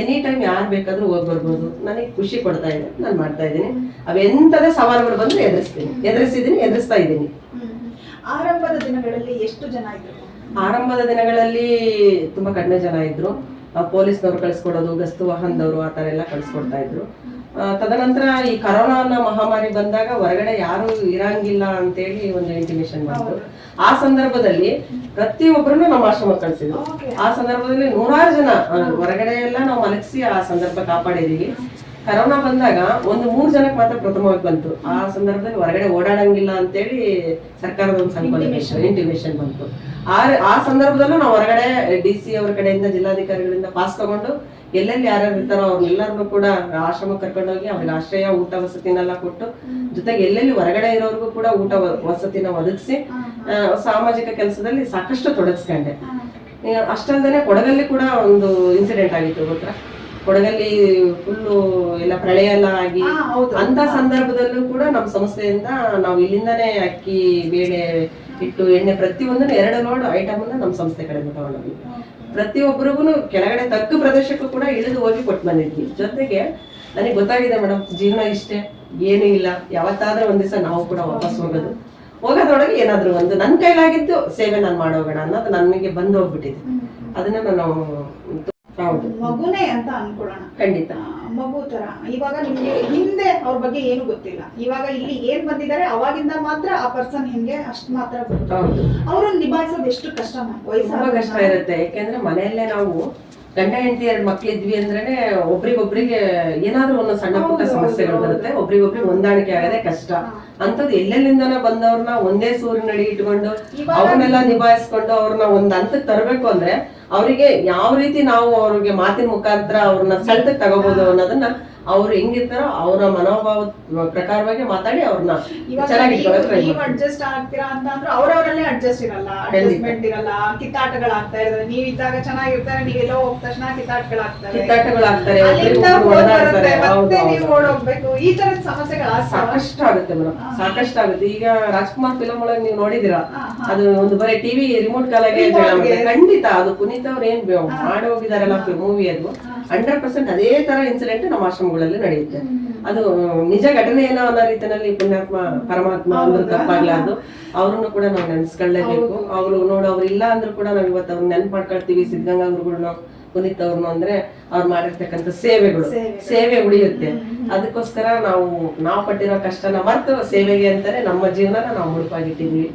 ಎನಿ ಟೈಮ್ ಯಾರು ಬೇಕಾದ್ರೂ ಹೋಗಿ ಬರ್ಬೋದು. ನನಗೆ ಖುಷಿ ಕೊಡ್ತಾ ಇದೆ ನಾನು ಮಾಡ್ತಾ ಇದ್ದೀನಿ. ಅವೆಂಥದೇ ಸವಾಲುಗಳು ಬಂದ್ರೆ ಎದುರಿಸ್ತೀನಿ. ಎದುರಿಸಿದ್ದೀನಿ ಎದುರಿಸ್ತಾ ಇದ್ದೀನಿ. ಆರಂಭದ ದಿನಗಳಲ್ಲಿ ಎಷ್ಟು ಜನ ಇದ್ರು? ಆರಂಭದ ದಿನಗಳಲ್ಲಿ ತುಂಬಾ ಕಡಿಮೆ ಜನ ಇದ್ರು. ಪೊಲೀಸ್ನವ್ರು ಕಳಿಸ್ಕೊಡೋದು ಗಸ್ತು ವಾಹನದವರು ಆ ಥರ ಎಲ್ಲ ಕಳಿಸ್ಕೊಡ್ತಾ ಇದ್ರು. ತದನಂತರ ಈ ಕರೋನಾ ಅನ್ನೋ ಮಹಾಮಾರಿ ಬಂದಾಗ ಹೊರಗಡೆ ಯಾರು ಇರಂಗಿಲ್ಲ ಅಂತೇಳಿ ಒಂದು ಇಂಟಿಮೇಶನ್ ಬಂತು. ಆ ಸಂದರ್ಭದಲ್ಲಿ ಪ್ರತಿಯೊಬ್ಬರನ್ನು ನಮ್ಮ ಆಶ್ರಮ ಕಳಿಸಿದ್ರು. ಆ ಸಂದರ್ಭದಲ್ಲಿ ನೂರಾರು ಜನ ಹೊರಗಡೆ ಎಲ್ಲ ನಾವು ಮಲಗಿಸಿ ಆ ಸಂದರ್ಭ ಕಾಪಾಡಿದೀವಿ. ಕರೋನಾ ಬಂದಾಗ ಒಂದು ಮೂರ್ ಜನಕ್ಕೆ ಮಾತ್ರ ಪ್ರಥಮವಾಗಿ ಬಂತು. ಆ ಸಂದರ್ಭದಲ್ಲಿ ಹೊರಗಡೆ ಓಡಾಡಂಗಿಲ್ಲ ಅಂತೇಳಿ ಸರ್ಕಾರದ ಒಂದು ಸಂಕಲ್ಪ ಇಂಟಿಮೇಶನ್ ಬಂತು. ಆ ಆ ಸಂದರ್ಭದಲ್ಲೂ ನಾವು ಹೊರಗಡೆ ಡಿ ಸಿ ಅವರ ಕಡೆಯಿಂದ ಜಿಲ್ಲಾಧಿಕಾರಿಗಳಿಂದ ಪಾಸ್ ತಗೊಂಡು ಎಲ್ಲೆಲ್ಲಿ ಯಾರ್ಯಾರು ಇರ್ತಾರೋ ಅವ್ರನ್ನೆಲ್ಲರನ್ನು ಕೂಡ ಆಶ್ರಮ ಕರ್ಕೊಂಡೋಗಿ ಅವ್ರಿಗೆ ಆಶ್ರಯ ಊಟ ವಸತಿನೆಲ್ಲ ಕೊಟ್ಟು ಜೊತೆಗೆ ಎಲ್ಲೆಲ್ಲಿ ಹೊರಗಡೆ ಇರೋರ್ಗೂ ಕೂಡ ಊಟ ವಸತಿನ ಒದಗಿಸಿ ಸಾಮಾಜಿಕ ಕೆಲಸದಲ್ಲಿ ಸಾಕಷ್ಟು ತೊಡಗಿಸ್ಕೊಂಡೆ. ಈಗ ಅಷ್ಟಲ್ದೇನೆ ಕೊಡಗಲ್ಲಿ ಕೂಡ ಒಂದು ಇನ್ಸಿಡೆಂಟ್ ಆಗಿತ್ತು ಗೊತ್ತಾ? ಕೊಡಗಲ್ಲಿ ಫುಲ್ಲು ಎಲ್ಲ ಪ್ರಳಯ ಎಲ್ಲ ಆಗಿ. ಅಂತ ಸಂದರ್ಭದಲ್ಲೂ ಕೂಡ ನಮ್ಮ ಸಂಸ್ಥೆಯಿಂದ ನಾವು ಇಲ್ಲಿಂದಾನೇ ಅಕ್ಕಿ ಬೇಳೆ ಹಿಟ್ಟು ಎಣ್ಣೆ ಪ್ರತಿಯೊಂದನ್ನು ಎರಡು ಲೋಡ್ ಐಟಮ್ ನಮ್ಮ ಸಂಸ್ಥೆ ಕಡೆಯಿಂದ ತಗೊಂಡೋಗಿ. ಪ್ರತಿಯೊಬ್ಬರಿಗೂ ಕೆಳಗಡೆ ತಕ್ಕ ಪ್ರದೇಶಕ್ಕೂ ಕೂಡ ಇಳಿದು ಹೋಗಿ ಕೊಟ್ಟು ಬಂದಿದ್ವಿ. ಜೊತೆಗೆ ನನಗೆ ಗೊತ್ತಾಗಿದೆ ಮೇಡಮ್ ಜೀವನ ಇಷ್ಟೇ ಏನೂ ಇಲ್ಲ. ಯಾವತ್ತಾದ್ರೂ ಒಂದ್ ದಿವಸ ನಾವು ಕೂಡ ವಾಪಸ್ ಹೋಗೋದು. ಹೋಗೋದ್ರೊಳಗೆ ಏನಾದರೂ ಒಂದು ನನ್ನ ಕೈಲಾಗಿದ್ದು ಸೇವೆ ನಾನು ಮಾಡೋಗೋಣ ಅನ್ನೋದು ನನಗೆ ಬಂದು ಹೋಗ್ಬಿಟ್ಟಿದೆ. ಅದನ್ನ ನಾನು ಹೌದು ಮಗುನೇ ಅಂತ ಅನ್ಕೊಳ್ಳೋಣ. ಖಂಡಿತ. ಮಗು ತರ ಇವಾಗ ನಿಮ್ಗೆ ಹಿಂದೆ ಅವ್ರ ಬಗ್ಗೆ ಏನು ಗೊತ್ತಿಲ್ಲ. ಇವಾಗ ಇಲ್ಲಿ ಏನ್ ಬಂದಿದ್ದಾರೆ ಅವಾಗಿಂದ ಮಾತ್ರ ಆ ಪರ್ಸನ್ ಹಿಂಗೆ ಅಷ್ಟ್ ಮಾತ್ರ ಗೊತ್ತು ಅವ್ರನ್ನ ನಿಭಾಯಿಸೋದು ಎಷ್ಟು ಕಷ್ಟ ವಯಸ್ಸಾಗ ಕಷ್ಟ ಇರುತ್ತೆ. ಯಾಕೆಂದ್ರೆ ಮನೆಯಲ್ಲೇ ನಾವು ಗಂಡ ಹೆಂಡತಿ ಎರಡು ಮಕ್ಳಿದ್ವಿ ಅಂದ್ರೆ ಒಬ್ರಿಗೊಬ್ರಿಗೆ ಏನಾದ್ರೂ ಒಂದು ಸಣ್ಣ ಪುಟ್ಟ ಸಮಸ್ಯೆಗಳು ಬರುತ್ತೆ. ಒಬ್ರಿಗೊಬ್ರಿಗೆ ಹೊಂದಾಣಿಕೆ ಆಗದೆ ಕಷ್ಟ. ಅಂತದ್ ಎಲ್ಲೆಲ್ಲಿಂದನ ಬಂದವ್ರನ್ನ ಒಂದೇ ಸೂರಿನಡಿ ಇಟ್ಕೊಂಡು ಅವ್ರನ್ನೆಲ್ಲ ನಿಭಾಯಿಸ್ಕೊಂಡು ಅವ್ರನ್ನ ಒಂದ್ ಹಂತಕ್ಕೆ ತರಬೇಕು ಅಂದ್ರೆ ಅವರಿಗೆ ಯಾವ ರೀತಿ ನಾವು ಅವ್ರಿಗೆ ಮಾತಿನ ಮುಖಾಂತರ ಅವ್ರನ್ನ ಸೆಳೆತಕ್ಕೆ ತಗೋಬಹುದು ಅನ್ನೋದನ್ನ ಅವ್ರು ಹೆಂಗಿರ್ತಾರೋ ಅವರ ಮನೋಭಾವ ಪ್ರಕಾರವಾಗಿ ಮಾತಾಡಿ ಅವ್ರನ್ನ ನೀವು ಅಡ್ಜಸ್ಟ್ ಆಗ್ತೀರಾ ಅಂತ ಅಂದ್ರೆ ಅವ್ರವರಲ್ಲೇ ಅಡ್ಜಸ್ಟ್ ಇರಲ್ಲ ಅಡ್ಜಸ್ಟ್ಮೆಂಟ್ ಇರಲ್ಲ ಕಿತ್ತಾಟಗಳಾಗ್ತಾ ಇರೋದು. ನೀವ್ ಇದ್ದಾಗ ಚೆನ್ನಾಗಿರ್ತಾರೆ ನೀವೆಲ್ಲ ಹೋಗ್ ತಕ್ಷಣ ಕಿತ್ತಾಟಗಳಾಗ್ತಾರೆ. ಕಿತ್ತಾಟಗಳಾಗ್ತಾರೆ ಮತ್ತೆ ನೀವು ಓಡೋಗ್ಬೇಕು ಈ ತರದ ಸಮಸ್ಯೆಗಳು ಸಾಕಷ್ಟು ಆಗುತ್ತೆ ಮೇಡಮ್ ಸಾಕಷ್ಟು ಆಗುತ್ತೆ ಈಗ ರಾಜ್ಕುಮಾರ್ ಫಿಲಂ ಒಳಗೆ ನೀವು ನೋಡಿದಿರಾ ಅದು ಒಂದು ಬರೀ ಟಿವಿ ರಿಮೋಟ್ ಕಾಲಾಗೆ. ಖಂಡಿತ ಅದು ಪುನೀತ್ ಅವ್ರು ಏನ್ ಮಾಡಿ ಹೋಗಿದಾರಲ್ಲ ಮೂವಿ ಅದು. ಹಂಡ್ರೆಡ್ ಪರ್ಸೆಂಟ್ ಅದೇ ತರ ಇನ್ಸಿಡೆಂಟ್ ನಮ್ಮ ಆಶ್ರಮಗಳಲ್ಲಿ ನಡೆಯುತ್ತೆ. ಅದು ನಿಜ ಘಟನೆ ಏನೋ ಅನ್ನೋ ರೀತಿಯಲ್ಲಿ ಪುಣ್ಯಾತ್ಮ ಪರಮಾತ್ಮ ಅಂದ್ರೆ ತಪ್ಪಾಗ್ಲಾರ್ದು. ಅವ್ರನ್ನು ಕೂಡ ನಾವು ನೆನ್ಸ್ಕೊಳ್ಳೇಬೇಕು ಅವ್ರು ನೋಡು ಅವ್ರು ಇಲ್ಲ ಅಂದ್ರೂ ಕೂಡ ನಾವು ಇವತ್ತು ಅವ್ರನ್ನ ನೆನ್ಪು ಮಾಡ್ಕೊಳ್ತೀವಿ. ಸಿದ್ಧಗಂಗಾ ಗುರುಗಳ್ನ ಪುನೀತ್ ಅವ್ರನ್ನ ಅಂದ್ರೆ ಅವ್ರು ಮಾಡಿರ್ತಕ್ಕಂಥ ಸೇವೆಗಳು. ಸೇವೆಗಳು. ಸೇವೆ ಉಳಿಯುತ್ತೆ. ಅದಕ್ಕೋಸ್ಕರ ನಾವು ನಾವು ಪಟ್ಟಿರೋ ಕಷ್ಟನ ಮರೆತು ಸೇವೆಗೆ ಅಂತಾನೆ ನಮ್ಮ ಜೀವನನ ನಾವು ಮುಡುಪಾಗಿಟ್ಟಿದ್ವಿ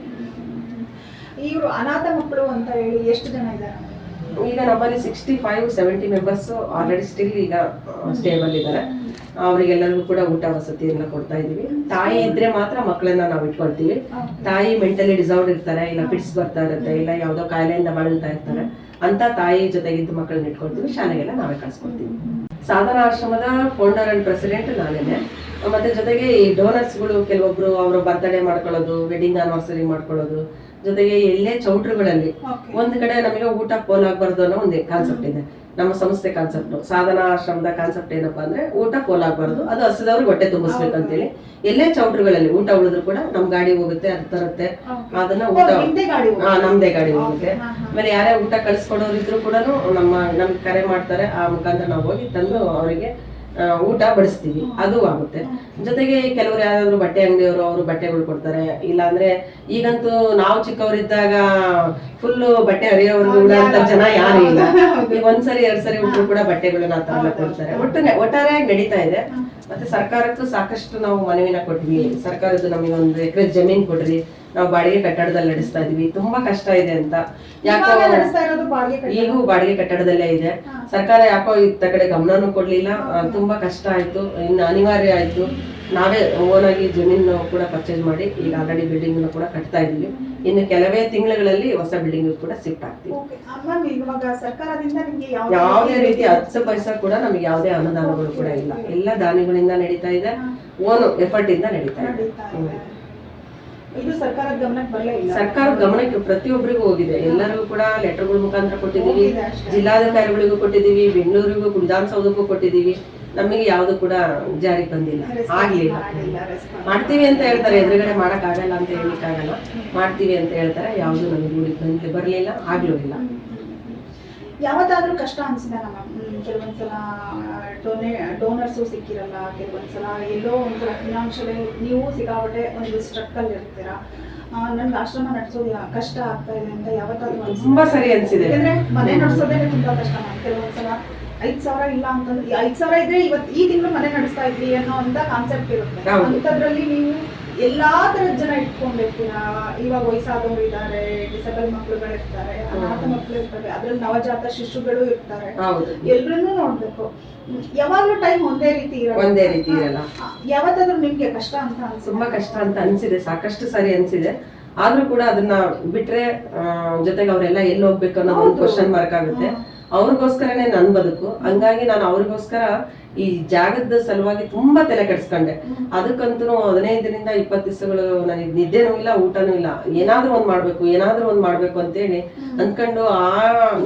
ಇವರು ಅನಾಥ ಮಕ್ಕಳು ಅಂತ ಹೇಳಿ ಎಷ್ಟು ಜನ ಇದ್ದಾರೆ? ಈಗ ನಮ್ಮಲ್ಲಿ sixty five seventy members already still ಈಗ ಸ್ಟೇಬಲ್ ಇದ್ದಾರೆ. ಅವರಿಗೆಲ್ಲರಿಗೂ ಕೂಡ ಊಟ ವಸತಿ ಎಲ್ಲ ಕೊಡ್ತಾ ಇದೀವಿ ತಾಯಿ ಇದ್ರೆ ಮಾತ್ರ ಮಕ್ಕಳನ್ನ ನಾವು ಇಟ್ಕೊಳ್ತೀವಿ. ತಾಯಿ ಮೆಂಟಲಿ ಡಿಸರ್ವ್ಡ್ ಇರ್ತಾರೆ, ಇಲ್ಲ ಫಿಟ್ಸ್ ಬರ್ತಾ ಇರುತ್ತೆ, ಇಲ್ಲ ಯಾವ್ದೋ ಕಾಯಿಲೆಯಿಂದ ಬಳಲ್ತಾ ಇರ್ತಾರೆ. ಅಂತ ತಾಯಿ ಜೊತೆಗಿದ್ದು ಮಕ್ಕಳನ್ನ ಇಟ್ಕೊಳ್ತೀವಿ, ಶಾಲೆಗೆಲ್ಲ ನಾವೇ ಕಳ್ಸ್ಕೊಡ್ತೀವಿ. ಸಾಧನ ಆಶ್ರಮದ ಫೌಂಡರ್ ಅಂಡ್ ಪ್ರೆಸಿಡೆಂಟ್ ನಾನೇನೆ. ಮತ್ತೆ ಜೊತೆಗೆ ಈ ಡೋನರ್ಸ್ಗಳು ಕೆಲವೊಬ್ರು ಅವರ ಬರ್ತ್ಡೇ ಮಾಡ್ಕೊಳ್ಳೋದು ವೆಡ್ಡಿಂಗ್ ಆನಿವರ್ಸರಿ ಮಾಡ್ಕೊಳ್ಳೋದು ಜೊತೆಗೆ ಎಲ್ಲೇ ಚೌಟ್ರಿಗಳಲ್ಲಿ ಒಂದ್ ಕಡೆ ನಮಗೆ ಊಟ ಫೋನ್ ಆಗ್ಬಾರ್ದು ಅನ್ನೋ ಒಂದು ಕಾನ್ಸೆಪ್ಟ್ ಇದೆ. ನಮ್ಮ ಸಂಸ್ಥೆ ಕಾನ್ಸೆಪ್ಟ್ ಸಾಧನಾ ಆಶ್ರಮದ ಕಾನ್ಸೆಪ್ಟ್ ಏನಪ್ಪಾ ಅಂದ್ರೆ ಊಟ ಪೋಲ್ ಆಗ್ಬಾರ್ದು ಅದು ಹಸಿದವ್ರಿಗೆ ಹೊಟ್ಟೆ ತುಂಬಿಸ್ಬೇಕು ಅಂತೇಳಿ. ಎಲ್ಲೇ ಚೌಟ್ರಿಗಳಲ್ಲಿ ಊಟ ಉಳಿದ್ರು ಕೂಡ ನಮ್ ಗಾಡಿ ಹೋಗುತ್ತೆ ಅದು ತರುತ್ತೆ. ಅದನ್ನ ಊಟ ನಿಮ್ದೇ ಗಾಡಿ ಹೋಗುತ್ತೆ. ಆಮೇಲೆ ಯಾರೇ ಊಟ ಕಳ್ಸಿಕೊಡೋರಿದ್ರು ಕೂಡ ನಮ್ಮ ನಮ್ಗೆ ಕರೆ ಮಾಡ್ತಾರೆ. ಆ ಮುಖಾಂತರ ನಾವು ಹೋಗಿ ತಂದು ಅವರಿಗೆ ಊಟ ಬಡಿಸ್ತೀವಿ. ಅದು ಆಗುತ್ತೆ. ಜೊತೆಗೆ ಕೆಲವರು ಯಾರಾದ್ರೂ ಬಟ್ಟೆ ಅಂಗಡಿಯವರು ಅವರು ಬಟ್ಟೆಗಳು ಕೊಡ್ತಾರೆ ಇಲ್ಲ ಅಂದ್ರೆ ಈಗಂತೂ ನಾವು ಚಿಕ್ಕವರಿದ್ದಾಗ ಫುಲ್ ಬಟ್ಟೆ ಹರಿಯೋರು ಅಂತ ಜನ ಯಾರು ಇಲ್ಲ. ಈಗ ಒಂದ್ಸರಿ ಎರಡ್ ಸರಿ ಉಂಟು ಕೂಡ ಬಟ್ಟೆಗಳು ನಾವು ತರ ಕೊಡ್ತಾರೆ. ಒಟ್ಟು ಒಟ್ಟಾರೆಯಾಗಿ ನಡೀತಾ ಇದೆ. ಮತ್ತೆ ಸರ್ಕಾರಕ್ಕೂ ಸಾಕಷ್ಟು ನಾವು ಮನವಿನ ಕೊಟ್ವಿ. ಸರ್ಕಾರದ್ದು ನಮಗೆ ಒಂದು ಎಕರೆ ಜಮೀನ್ ಕೊಡ್ರಿ. ನಾವು ಬಾಡಿಗೆ ಕಟ್ಟಡದಲ್ಲಿ ನಡೆಸ್ತಾ ಇದೀವಿ. ತುಂಬಾ ಕಷ್ಟ ಇದೆ ಅಂತ. ಯಾಕೋ ಈಗೂ ಬಾಡಿಗೆ ಕಟ್ಟಡದಲ್ಲೇ ಇದೆ. ಸರ್ಕಾರ ಯಾಕೋ ಇತ್ತ ಕಡೆ ಗಮನನೂ ಕೊಡ್ಲಿಲ್ಲ. ಆ, ತುಂಬಾ ಕಷ್ಟ ಆಯ್ತು. ಇನ್ನು ಅನಿವಾರ್ಯ ಆಯ್ತು. ನಾವೇ ಓನ್ ಆಗಿ ಜಮೀನು ಕೂಡ ಪರ್ಚೇಸ್ ಮಾಡಿ ಈಗ ಆಲ್ರೆಡಿ ಬಿಲ್ಡಿಂಗ್ ಕೂಡ ಕಟ್ತಾ ಇದೀವಿ ಇನ್ನು ಕೆಲವೇ ತಿಂಗಳುಗಳಲ್ಲಿ ಹೊಸ ಬಿಲ್ಡಿಂಗ್ ಕೂಡ ಶಿಫ್ಟ್ ಆಗ್ತೀವಿ ಓಕೆ. ಮ್ಯಾಮ್ ಇವಾಗ ಸರ್ಕಾರದಿಂದ ನಿಮ್ಗೆ ಯಾವುದೇ ರೀತಿ ಹತ್ತು ಪೈಸಾ ಕೂಡ ನಮಗೆ ಯಾವುದೇ ಅನುದಾನಗಳು ಕೂಡ ಇಲ್ಲ. ಎಲ್ಲ ದಾನಿಗಳಿಂದ ನಡೀತಾ ಇದೆ. ಓನ್ ಎಫರ್ಟ್ ಇಂದ ನಡೀತಾ? ಇದು. ಸರ್ಕಾರದ ಗಮನಕ್ಕೆ ಬರಲೇ ಇಲ್ಲ. ಸರ್ಕಾರದ ಗಮನಕ್ಕೆ ಪ್ರತಿಯೊಬ್ಬರಿಗೂ ಹೋಗಿದೆ. ಎಲ್ಲರಿಗೂ ಕೂಡ ಲೆಟರ್ಗಳ ಮುಖಾಂತರ ಕೊಟ್ಟಿದ್ದೀವಿ. ಜಿಲ್ಲಾಧಿಕಾರಿಗಳಿಗೂ ಕೊಟ್ಟಿದ್ದೀವಿ. ಬೆಂಗಳೂರಿಗೂ ವಿಧಾನಸೌಧಕ್ಕೂ ಕೊಟ್ಟಿದ್ದೀವಿ. ನಮಗೆ ಯಾವುದು ಕೂಡ ಜಾರಿಗೆ ಬಂದಿಲ್ಲ. ಆಗ್ಲಿಲ್ಲ. ಮಾಡ್ತೀವಿ ಅಂತ ಹೇಳ್ತಾರೆ. ಎದುರುಗಡೆ ಮಾಡಕ್ ಆಗಲ್ಲ ಅಂತ ಹೇಳಿಕ್ಕಾಗಲ್ಲ ಮಾಡ್ತೀವಿ ಅಂತ ಹೇಳ್ತಾರೆ. ಯಾವುದು ನಮಗೆ ಊರಿಗೆ ಬಂದು ಬರಲಿಲ್ಲ ಆಗ್ಲೂ ಇಲ್ಲ. ಯಾವತ್ತಾದ್ರೂ ಕಷ್ಟ ಅನ್ಸಿದ ಮ್ಯಾಮ್ ಕೆಲವೊಂದ್ಸಲ ಡೊನೇ ಡೋನರ್ಸು ಸಿಕ್ಕಿರಲ್ಲ ಕೆಲವೊಂದ್ಸಲ ಎಲ್ಲೋ ಒಂದ್ಸಲ ಫಿನಾನ್ಷಿಯಲಿ ನೀವು ಸಿಗಾಬಟ್ಟೆ ಒಂದು ಸ್ಟ್ರಕ್ಕಲ್ಲಿ ಇರ್ತೀರಾ. ನನ್ಗೆ ಆಶ್ರಮ ನಡೆಸೋದು ಕಷ್ಟ ಆಗ್ತಾ ಇದೆ ಅಂತ ಯಾವತ್ತಾದ್ರೂ? ತುಂಬಾ ಸರಿ ಅನ್ಸಿದೆ. ಯಾಕಂದ್ರೆ ಮನೆ ನಡೆಸೋದೇ ತುಂಬಾ ಕಷ್ಟ ಮ್ಯಾಮ್ ಕೆಲವೊಂದ್ಸಲ ಐದ್ ಸಾವಿರ ಇಲ್ಲ ಅಂತಂದ್ರೆ ಐದ್ ಸಾವಿರ ಇದ್ರೆ ಇವತ್ತು ಈ ತಿಂಗಳು ಮನೆ ನಡೆಸ್ತಾ ಇದ್ವಿ ಅನ್ನೋ ಅಂತ ಕಾನ್ಸೆಪ್ಟ್ ಇರುತ್ತೆ. ಅಂತದ್ರಲ್ಲಿ ಅಂಥದ್ರಲ್ಲಿ ನೀವು ಎಲ್ಲಾ ತರದ ಜನ ಇಟ್ಕೊಂಡಿರ್ತೀರಾ ಇವಾಗ ವಯಸ್ಸಾದವರು ಇದ್ದಾರೆ ಡಿಸಬಲ್ ಮಕ್ಳುಗಳಿರ್ತಾರೆ ಅನಾಥ ಮಕ್ಳು ಇರ್ತಾರೆ ಅದ್ರಲ್ಲಿ ನವಜಾತ ಶಿಶುಗಳು ಇರ್ತಾರೆ. ಹೌದು. ಎಲ್ರನ್ನೂ ನೋಡ್ಬೇಕು. ಯಾವಾಗ್ಲೂ ಟೈಮ್ ಒಂದೇ ರೀತಿ ಇರಲ್ಲ. ಒಂದೇ ರೀತಿ ಇರಲ್ಲ. ಯಾವತ್ತಾದ್ರೂ ನಿಮ್ಗೆ ಕಷ್ಟ ಅಂತ ಅನ್ಸ ತುಂಬಾ ಕಷ್ಟ ಅಂತ ಅನ್ಸಿದೆ ಸಾಕಷ್ಟು ಸಾರಿ ಅನ್ಸಿದೆ. ಆದ್ರೂ ಕೂಡ ಅದನ್ನ ಬಿಟ್ರೆ ಜೊತೆಗೆ ಅವರೆಲ್ಲ ಎಲ್ಲಿ ಹೋಗ್ಬೇಕು ಅನ್ನೋ ಒಂದು ಕ್ವಶನ್ ಮಾರ್ಕ್ ಆಗುತ್ತೆ. ಅವ್ರಿಗೋಸ್ಕರನೇ ನನ್ ಬದುಕು. ಹಂಗಾಗಿ ನಾನು ಅವ್ರಿಗೋಸ್ಕರ ಈ ಜಾಗದ ಸಲುವಾಗಿ ತುಂಬಾ ತಲೆ ಕೆಡಿಸ್ಕೊಂಡೆ. ಅದಕ್ಕಂತೂ ಹದಿನೈದರಿಂದ ಇಪ್ಪತ್ತು ದಿವಸಗಳು ನನಗೆ ನಿದ್ದೆನೂ ಇಲ್ಲ ಊಟನೂ ಇಲ್ಲ. ಏನಾದ್ರೂ ಒಂದ್ ಮಾಡ್ಬೇಕು ಏನಾದ್ರೂ ಒಂದ್ ಮಾಡ್ಬೇಕು ಅಂತೇಳಿ ಅಂದ್ಕೊಂಡು ಆ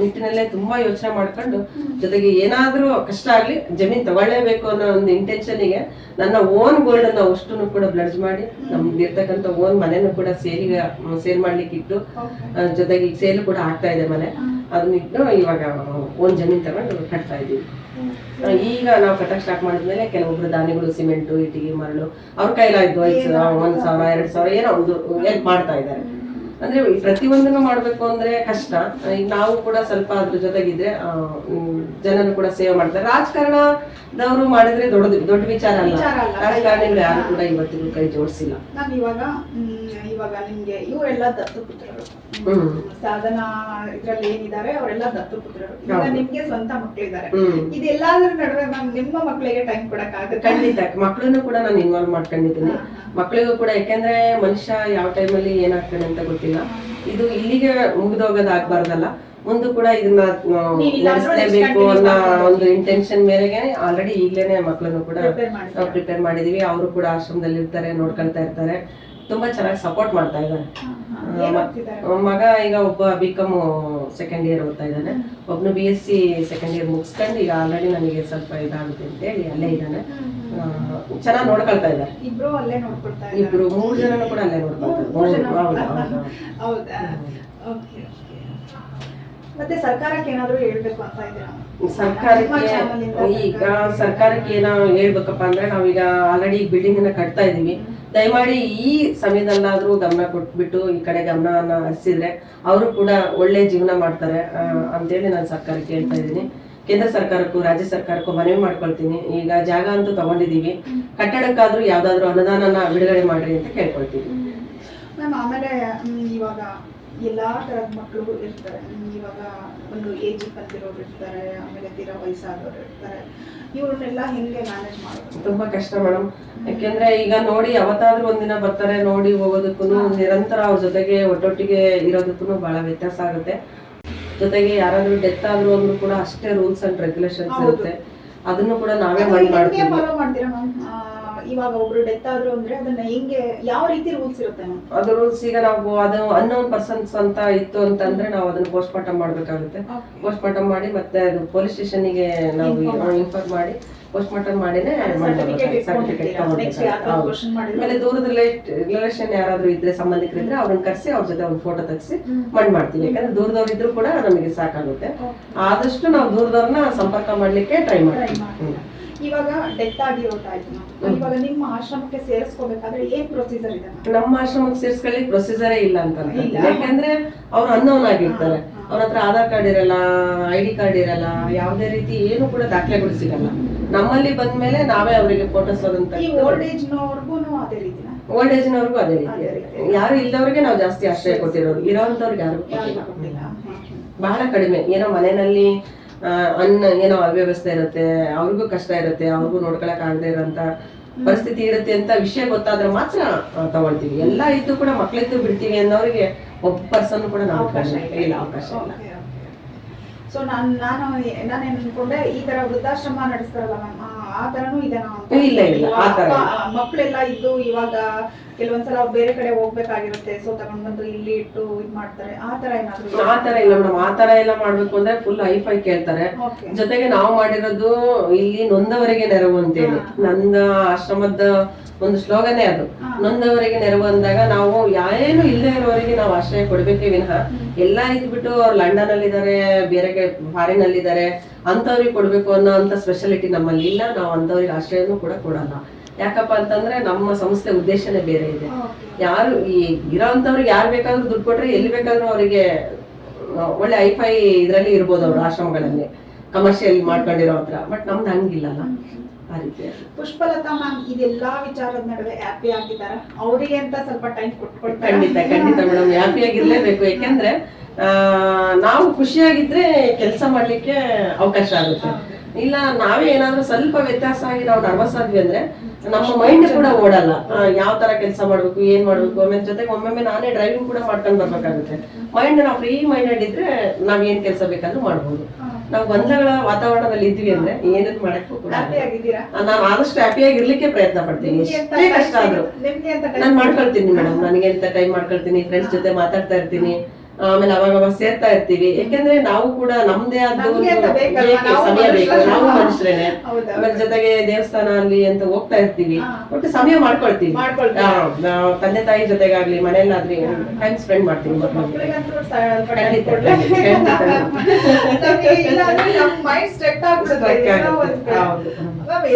ನಿಟ್ಟಿನಲ್ಲೇ ತುಂಬಾ ಯೋಚನೆ ಮಾಡ್ಕೊಂಡು ಜೊತೆಗೆ ಏನಾದ್ರೂ ಕಷ್ಟ ಆಗ್ಲಿ ಜಮೀನ್ ತಗೊಳ್ಳೇಬೇಕು ಅನ್ನೋ ಒಂದು ಇಂಟೆನ್ಷನ್ಗೆ ನನ್ನ ಓನ್ ಗೋಲ್ಡ್ ಅನ್ನ ಅಷ್ಟನ್ನು ಕೂಡ ಬ್ಲಡ್ಜ್ ಮಾಡಿ ನಮ್ಗೆ ಇರ್ತಕ್ಕಂಥ ಓನ್ ಮನೆನೂ ಕೂಡ ಸೇಲಿಗೆ ಸೇಲ್ ಮಾಡ್ಲಿಕ್ಕೆ ಇಟ್ಟು ಜೊತೆಗೆ ಈಗ ಸೇಲ್ ಕೂಡ ಆಗ್ತಾ ಇದೆ ಮನೆ. ಅದನ್ನ ಇಟ್ಟು ಇವಾಗ ಓನ್ ಜಮೀನ್ ತಗೊಂಡು ಕಟ್ತಾ ಇದೀವಿ ಈಗ ನಾವು ಕಟ್ಟಕ್ ಸ್ಟಾರ್ಟ್ ಮಾಡಿದ್ಮೇಲೆ ಕೆಲವೊಬ್ರು ದಾನಿಗಳು ಸಿಮೆಂಟು ಇಟ್ಟಿಗೆ ಮರಳು ಅವ್ರ ಕೈಲಾಯ್ತು ಐದು ಸಾವಿರ ಒಂದ್ ಸಾವಿರ ಎರಡ್ ಸಾವಿರ ಏನೋ ಒಂದು ಹೆಲ್ಪ್ ಮಾಡ್ತಾ ಇದ್ದಾರೆ. ಅಂದ್ರೆ ಪ್ರತಿ ಪ್ರತಿಯೊಂದನ್ನು ಮಾಡ್ಬೇಕು ಅಂದ್ರೆ ಕಷ್ಟ. ಈಗ ನಾವು ಕೂಡ ಸ್ವಲ್ಪ ಅದ್ರ ಜೊತೆಗಿದ್ರೆ ಜನರು ಕೂಡ ಸೇವೆ ಮಾಡ್ತಾರೆ. ರಾಜಕಾರಣದವರು ಮಾಡಿದ್ರೆ ದೊಡ್ಡ ದೊಡ್ಡ ವಿಚಾರ ಅಲ್ಲ. ರಾಜಕಾರಣಿಗಳು ಯಾರು ಕೂಡ ಇವತ್ತಿಗೂ ಕೈ ಜೋಡಿಸಿಲ್ಲ. ಇವಾಗ ನಿಮ್ಗೆ ಇವರೆಲ್ಲ ದತ್ತುಪುತ್ರರು ಸಾಧನ ಇದ್ರಲ್ಲಿ ಏನಿದ್ದಾರೆ ಅವರೆಲ್ಲ ದತ್ತುಪುತ್ರರು ಈಗ. ನಿಮ್ಗೆ ಸ್ವಂತ ಮಕ್ಳಿದ್ದಾರೆ ಹ್ಮ್. ಇದೆಲ್ಲದ್ರ ನಡುವೆ ಮ್ಯಾಮ್ ನಿಮ್ಮ ಮಕ್ಕಳಿಗೆ ಟೈಮ್ ಕೊಡಕ್ ಆಗುತ್ತೆ? ಖಂಡಿತ. ಮಕ್ಕಳನ್ನು ಕೂಡ ನಾನು ಇನ್ವಾಲ್ವ್ ಮಾಡ್ಕೊಂಡಿದ್ದೀನಿ. ಮಕ್ಕಳಿಗೂ ಕೂಡ ಯಾಕೆಂದ್ರೆ ಮನುಷ್ಯ ಯಾವ ಟೈಮಲ್ಲಿ ಏನಾಗ್ತಾನೆ ಅಂತ ಗೊತ್ತಿಲ್ಲ. ಇದು ಇಲ್ಲಿಗೆ ಮುಗಿದೋಗೋದಾಗಬಾರ್ದಲ್ಲ ಮುಂದೆ ಕೂಡ ಇದನ್ನ ನಡೆಸಲೇಬೇಕು ಅನ್ನೋ ಒಂದು ಇಂಟೆನ್ಷನ್ ಮೇರೆಗೆ ಆಲ್ರೆಡಿ ಈಗ್ಲೇನೆ ಮಕ್ಕಳನ್ನು ಕೂಡ? ಪ್ರಿಪೇರ್ ಮಾಡಿದೀವಿ. ಅವರು ಕೂಡ ಆಶ್ರಮದಲ್ಲಿ ಇರ್ತಾರೆ ನೋಡ್ಕೊಳ್ತಾ ಇರ್ತಾರೆ. ತುಂಬಾ ಚೆನ್ನಾಗಿ ಸಪೋರ್ಟ್ ಮಾಡ್ತಾ ಇದ್ದಾರೆ ಮಗ ಈಗ ಒಬ್ಬ ಬಿ ಕಾಮ್ ಸೆಕೆಂಡ್ ಇಯರ್ ಓದ್ತಾ ಇದ್ದಾನೆ. ಒಬ್ನು B S C second year ಮುಗಿಸ್ಕೊಂಡು ಈಗ ಆಲ್ರೆಡಿ ನನಗೆ ಸ್ವಲ್ಪ ಇದಾಗುತ್ತೆ ಅಂತ ಹೇಳಿ ಅಲ್ಲೇ ಇದ್ದಾನೆ. ಚೆನ್ನಾಗಿ ನೋಡ್ಕೊಳ್ತಾ ಇದ್ದಾರೆ. ಇಬ್ರು ಅಲ್ಲೇ ನೋಡ್ಕೊಳ್ತಾ ಇಬ್ರು ಮೂರು ಜನನು ಕೂಡ ಅಲ್ಲೇ ನೋಡ್ಕೊಳ್ತಾರೆ *laughs* ಮತ್ತೆ ಸರ್ಕಾರಕ್ಕೆ ಏನಾದ್ರು ಹೇಳ್ಬೇಕು ಅಂತ ಇದ್ದೀರಾ? ಸರ್ಕಾರಕ್ಕೆ ಈಗ ಸರ್ಕಾರಕ್ಕೆ? ಏನೋ ಹೇಳ್ಬೇಕಪ್ಪ ಅಂದ್ರೆ ನಾವೀಗ ಆಲ್ರೆಡಿ ಬಿಲ್ಡಿಂಗ್ ಅನ್ನ ಕಟ್ತಾ ಇದೀವಿ ದಯಮಾಡಿ ಈ ಸಮಯದಲ್ಲಾದ್ರೂ ಗಮನ ಕೊಟ್ಬಿಟ್ಟು ಈ ಕಡೆ ಗಮನವನ್ನ ಹರಿಸಿದ್ರೆ ಅವರು ಕೂಡ ಒಳ್ಳೆ ಜೀವನ ಮಾಡ್ತಾರೆ ಅಂತೇಳಿ ನಾನು ಸರ್ಕಾರಕ್ಕೆ ಹೇಳ್ತಾ ಇದ್ದೀನಿ. ಕೇಂದ್ರ ಸರ್ಕಾರಕ್ಕೂ ರಾಜ್ಯ ಸರ್ಕಾರಕ್ಕೂ ಮನವಿ ಮಾಡ್ಕೊಳ್ತೀನಿ. ಈಗ ಜಾಗ ಅಂತೂ ತಗೊಂಡಿದೀವಿ ಕಟ್ಟಡಕ್ಕಾದ್ರೂ ಯಾವ್ದಾದ್ರು ಅನುದಾನನ ಬಿಡುಗಡೆ ಮಾಡ್ರಿ ಅಂತ ಕೇಳ್ಕೊಳ್ತೀನಿ. ಆಮೇಲೆ ಇವಾಗ ಎಲ್ಲಾ ತರದ ಮಕ್ಕಳು ಇರ್ತಾರೆ. ಇವಾಗ ಒಂದು ಏಜ್ ಬಂದಿರೋರು ಇರ್ತಾರೆ ಆಮೇಲೆ ತೀರಾ ವಯಸ್ಸಾದವರು ಇರ್ತಾರೆ. ಇವ್ರನ್ನೆಲ್ಲ ಹೆಂಗೆ ಮ್ಯಾನೇಜ್ ಮಾಡೋದು ತುಂಬಾ ಕಷ್ಟ ಮೇಡಮ್ ಯಾಕೆಂದ್ರೆ ಈಗ ನೋಡಿ ಯಾವತ್ತಾದ್ರೂ ಒಂದಿನ ಬರ್ತಾರೆ ನೋಡಿ ಹೋಗೋದಕ್ಕೂ ನಿರಂತರ ಅವ್ರ ಜೊತೆಗೆ ಒಟ್ಟೊಟ್ಟಿಗೆ ಇರೋದಕ್ಕೂ ಬಹಳ ವ್ಯತ್ಯಾಸ ಆಗುತ್ತೆ. ಜೊತೆಗೆ ಯಾರಾದ್ರೂ ಡೆತ್ ಆದ್ರೂ ಅಂದ್ರೂ ಕೂಡ ಅಷ್ಟೇ ರೂಲ್ಸ್ ಅಂಡ್ ರೆಗ್ಯುಲೇಷನ್ಸ್ ಇರುತ್ತೆ. ಅದನ್ನು ಕೂಡ ನಾವೇ ಫಾಲೋ ಮಾಡ್ತೀರಾ ಮ್ಯಾಮ್ ಇವಾಗ ಒಬ್ರು ಡೆತ್ ಆದ್ರು ಅಂದ್ರೆ ಅದನ್ನ ಹೆಂಗೆ ಯಾವ ರೀತಿ ರೂಲ್ಸ್ ಇರುತ್ತೆ ಅದು ರೂಲ್ಸ್ ಈಗ ನಾವು ಅದು ಅನ್ನೋನ್ ಪರ್ಸನ್ಸ್ ಅಂತ ಇತ್ತು ಅಂತಂದ್ರೆ ನಾವು ಅದನ್ನ ಪೋಸ್ಟ್ ಮಾರ್ಟಮ್ ಮಾಡ್ಬೇಕಾಗುತ್ತೆ. ಪೋಸ್ಟ್ ಮಾರ್ಟಮ್ ಮಾಡಿ ಮತ್ತೆ ಅದು ಪೊಲೀಸ್ ಸ್ಟೇಷನ್ಗೆ ನಾವು. ಇನ್ಫಾರ್ಮ್ ಮಾಡಿ. ಪೋಸ್ಟ್ ಮಾರ್ಟಮ್ ಮಾಡಿನೇ ಆಮೇಲೆ ದೂರದ ರಿಲೇಷನ್ ಯಾರಾದ್ರೂ ಇದ್ರೆ ಸಂಬಂಧಿಕರಿದ್ರೆ ಅವ್ರನ್ನ ಕರೆಸಿ ಅವ್ರ ಜೊತೆ ಒಂದು ಫೋಟೋ ತೆಗಿಸಿ ಮಣ್ಣು ಮಾಡ್ತೀವಿ. ಯಾಕಂದ್ರೆ ದೂರದವ್ರು ಇದ್ರು ಕೂಡ ನಮಗೆ ಸಾಕಾಗುತ್ತೆ. ಆದಷ್ಟು ನಾವು ದೂರದವ್ರನ್ನ ಸಂಪರ್ಕ ಮಾಡ್ಲಿಕ್ಕೆ ಟ್ರೈ ಮಾಡ್ತೀವಿ. ಇವಾಗ ಡೆತ್ ಇವಾಗ ನಿಮ್ಮ ಆಶ್ರಮಕ್ಕೆ ಸೇರಿಸ್ಕೋಬೇಕಾದ್ರೆ ಏನ್ ಪ್ರೊಸೀಜರ್ ಇದೆ ನಮ್ಮ ಆಶ್ರಮಕ್ಕೆ ಸೇರ್ಸ್ಕೊಳ್ಳಿ ಪ್ರೊಸೀಜರೇ ಇಲ್ಲ ಅಂತ. ಯಾಕಂದ್ರೆ ಅವ್ರು ಅನ್ನೋನ್ ಆಗಿರ್ತಾರೆ. ಅವ್ರ ಹತ್ರ ಆಧಾರ್ ಕಾರ್ಡ್ ಇರಲ್ಲ ಐ ಡಿ ಕಾರ್ಡ್ ಇರಲ್ಲ ಯಾವುದೇ ರೀತಿ ಏನು ಕೂಡ ದಾಖಲೆಗಳು ಸಿಗಲ್ಲ ನಮ್ಮಲ್ಲಿ ಬಂದ್ಮೇಲೆ ನಾವೇ ಅವರಿಗೆ ಫೋಟೋಸ್ ಓಲ್ಡ್ ಏಜ್ ಅದೇ ರೀತಿ ಓಲ್ಡ್ ಏಜ್ ನವರೆಗೂ ಅದೇ ರೀತಿ. ಯಾರು ಇಲ್ದವ್ರಿಗೆ ನಾವು ಜಾಸ್ತಿ ಆಶ್ರಯ ಕೊಟ್ಟಿರೋರು ಇರೋಂಥವ್ರಿಗೆ ಯಾರು. ಬಹಳ ಕಡಿಮೆ. ಏನೋ ಮನೆಯಲ್ಲಿ ಅನ್ನ ಏನೋ ಅವ್ಯವಸ್ಥೆ ಇರುತ್ತೆ ಅವ್ರಿಗೂ ಕಷ್ಟ ಇರುತ್ತೆ ಅವ್ರಿಗೂ ನೋಡ್ಕೊಳಕ್ ಆಗದೆ ಇರೋಂತ ಪರಿಸ್ಥಿತಿ ಇರುತ್ತೆ ಅಂತ ವಿಷಯ ಗೊತ್ತಾದ್ರೆ ಮಾತ್ರ ತಗೊಳ್ತೀವಿ. ಎಲ್ಲ ಇದ್ದು ಕೂಡ ಮಕ್ಳಿದ್ದು ಬಿಡ್ತೀವಿ ಅನ್ನೋರಿಗೆ ಒಬ್ಬ ಪರ್ಸನ್ ಕೂಡ ನಾವು ಅವಕಾಶ ಇಲ್ಲ. ಅವಕಾಶ ಇಲ್ಲ. ಸೊ ನಾನು ನಾನು ನಾನೇನ್ ಅನ್ಕೊಂಡೆ ಈ ತರ ವೃದ್ಧಾಶ್ರಮ ನಡೆಸ್ತಾರಲ್ಲ ಮ್ಯಾಮ್ ಆ ತರನೂ ಇದೆನಾ ಇಲ್ಲ, ಇಲ್ಲ, ಆ ಮಕ್ಳೆಲ್ಲ ಇದ್ದು ಇವಾಗ ಕೆಲವೊಂದ್ಸಲ ಅವ್ರು ಬೇರೆ ಕಡೆ ಹೋಗ್ಬೇಕಾಗಿರುತ್ತೆ. ಸೊ ತಗೊಂಡ್ ಬಂದು ಇಲ್ಲಿ ಇಟ್ಟು ಇದ್ ಮಾಡ್ತಾರೆ. ಆ ತರ ಏನಾದ್ರು ಆ ತರ ಇಲ್ಲ ಮೇಡಮ್ ಆ ತರ ಎಲ್ಲ ಮಾಡ್ಬೇಕು ಅಂದ್ರೆ ಫುಲ್ ಹೈ ಫೈ ಕೇಳ್ತಾರೆ ಜೊತೆಗೆ ನಾವು ಮಾಡಿರೋದು ಇಲ್ಲಿ ನೊಂದವರಿಗೆ ನೆರವು ಅಂತೇಳಿ. ನಂದ ಆಶ್ರಮದ ಒಂದು ಸ್ಲೋಗನೇ ಅದು. ನೊಂದವರಿಗೆ ನೆರವು ಅಂದಾಗ ನಾವು ಏನು ಇಲ್ಲದೆ ಇರೋರಿಗೆ ನಾವು ಆಶ್ರಯ ಕೊಡ್ಬೇಕೇ. ವಿನಃ ಎಲ್ಲ ಇದ್ಬಿಟ್ಟು ಅವ್ರು ಲಂಡನ್ ಅಲ್ಲಿ ಇದಾರೆ ಬೇರೆ ಫಾರಿನ್ ಅಲ್ಲಿ ಇದಾರೆ ಅಂತವ್ರಿಗೆ ಕೊಡ್ಬೇಕು ಅನ್ನೋ ಅಂತ ಸ್ಪೆಷಾಲಿಟಿ ನಮ್ಮಲ್ಲಿ ಇಲ್ಲ. ನಾವು ಅಂತವ್ರಿಗೆ ಆಶ್ರಯನೂ ಕೂಡ ಕೊಡಲ್ಲ. ಯಾಕಪ್ಪ ಅಂತಂದ್ರೆ ನಮ್ಮ ಸಂಸ್ಥೆ ಉದ್ದೇಶನೇ ಬೇರೆ ಇದೆ. ಯಾರು ಈ ಇರೋಂಥವ್ರಿಗೆ ಯಾರು ಬೇಕಾದ್ರೂ ದುಡ್ಡು ಕೊಟ್ರೆ ಎಲ್ಲಿ ಬೇಕಾದ್ರೂ ಅವರಿಗೆ ಒಳ್ಳೆ ಐಫೈ ಇದ್ರಲ್ಲಿ ಇರ್ಬೋದು ಅವ್ರು ಆಶ್ರಮಗಳಲ್ಲಿ ಕಮರ್ಷಿಯಲ್ ಮಾಡ್ಕೊಂಡಿರೋ ಹತ್ರ. ಬಟ್ ನಮ್ದು ಹಂಗಿಲ್ಲಲ್ಲ ಆ ರೀತಿ ಪುಷ್ಪಲತಾ ಮ್ಯಾಮ್ ಇದೆಲ್ಲ ವಿಚಾರದ ನಡುವೆ ಹ್ಯಾಪಿ ಆಗಿದ್ದಾರೆ? ಅವರಿಗೆ ಅಂತ ಸ್ವಲ್ಪ ಟೈಮ್ ಕೊಟ್ಕೊಳ್ತಾರೆ ಖಂಡಿತ ಖಂಡಿತ ಮೇಡಮ್ ಹ್ಯಾಪಿಯಾಗಿರ್ಲೇಬೇಕು ಯಾಕೆಂದ್ರೆ ಆ, ನಾವು ಖುಷಿಯಾಗಿದ್ರೆ ಕೆಲಸ ಮಾಡ್ಲಿಕ್ಕೆ ಅವಕಾಶ ಆಗುತ್ತೆ. ಇಲ್ಲ ನಾವೇ ಏನಾದ್ರೂ ಸ್ವಲ್ಪ ವ್ಯತ್ಯಾಸ ಆಗಿ ನಾವು ನರ್ವಸ್ ಆದ್ವಿ ಅಂದ್ರೆ ನಮ್ಮ ಮೈಂಡ್ ಕೂಡ ಓಡಲ್ಲ. ಯಾವ ತರ ಕೆಲಸ ಮಾಡ್ಬೇಕು ಏನ್ ಮಾಡ್ಬೇಕು ಆಮೇಲೆ ಜೊತೆಗೆ ಒಮ್ಮೊಮ್ಮೆ ನಾನೇ ಡ್ರೈವಿಂಗ್ ಕೂಡ ಮಾಡ್ಕೊಂಡು ಬರ್ಬೇಕಾಗುತ್ತೆ. ಮೈಂಡ್ ನಾವು ಫ್ರೀ ಮೈಂಡೆಡ್ ಇದ್ರೆ ನಾವ್ ಏನ್ ಕೆಲಸ ಬೇಕಾದ್ರೂ ಮಾಡ್ಬೋದು. ನಾವು ಗೊಂದಲಗಳ ವಾತಾವರಣದಲ್ಲಿ ಇದ್ವಿ ಅಂದ್ರೆ ಏನೇನ್ ಆಗಲ್ಲ. ನಾನು ಆದಷ್ಟು ಹ್ಯಾಪಿಯಾಗಿ ಇರ್ಲಿಕ್ಕೆ ಪ್ರಯತ್ನ ಪಡ್ತೀನಿ. ಎಷ್ಟೇ ಕಷ್ಟ ಆದ್ರೂ. ನಾನ್ ಮಾಡ್ಕೊಳ್ತೀನಿ ಮೇಡಮ್ ನನಗೆ ಅಂತ ಟೈಮ್ ಮಾಡ್ಕೊಳ್ತೀನಿ ಫ್ರೆಂಡ್ಸ್ ಜೊತೆ ಮಾತಾಡ್ತಾ ಇರ್ತೀನಿ. ಆಮೇಲೆ ಅವಾಗ ಅವಾಗ ಸೇರ್ತಾ ಇರ್ತೀವಿ. ಯಾಕಂದ್ರೆ ನಾವು ಕೂಡ ನಮ್ದೇ ಆದ ಸಮಯ ಬೇಕು ನಾವು ಮನುಷ್ಯರೇನೆ. ಆಮೇಲೆ ಜೊತೆಗೆ ದೇವಸ್ಥಾನ ಅಲ್ಲಿ ಅಂತ ಹೋಗ್ತಾ ಇರ್ತೀವಿ. ಒಟ್ಟು ಸಮಯ ಮಾಡ್ಕೊಳ್ತೀವಿ. ತಂದೆ ತಾಯಿ ಜೊತೆಗಾಗ್ಲಿ ಮನೆಯಲ್ಲಾದ್ರಿ ಟೈಮ್ ಸ್ಪೆಂಡ್ ಮಾಡ್ತೀವಿ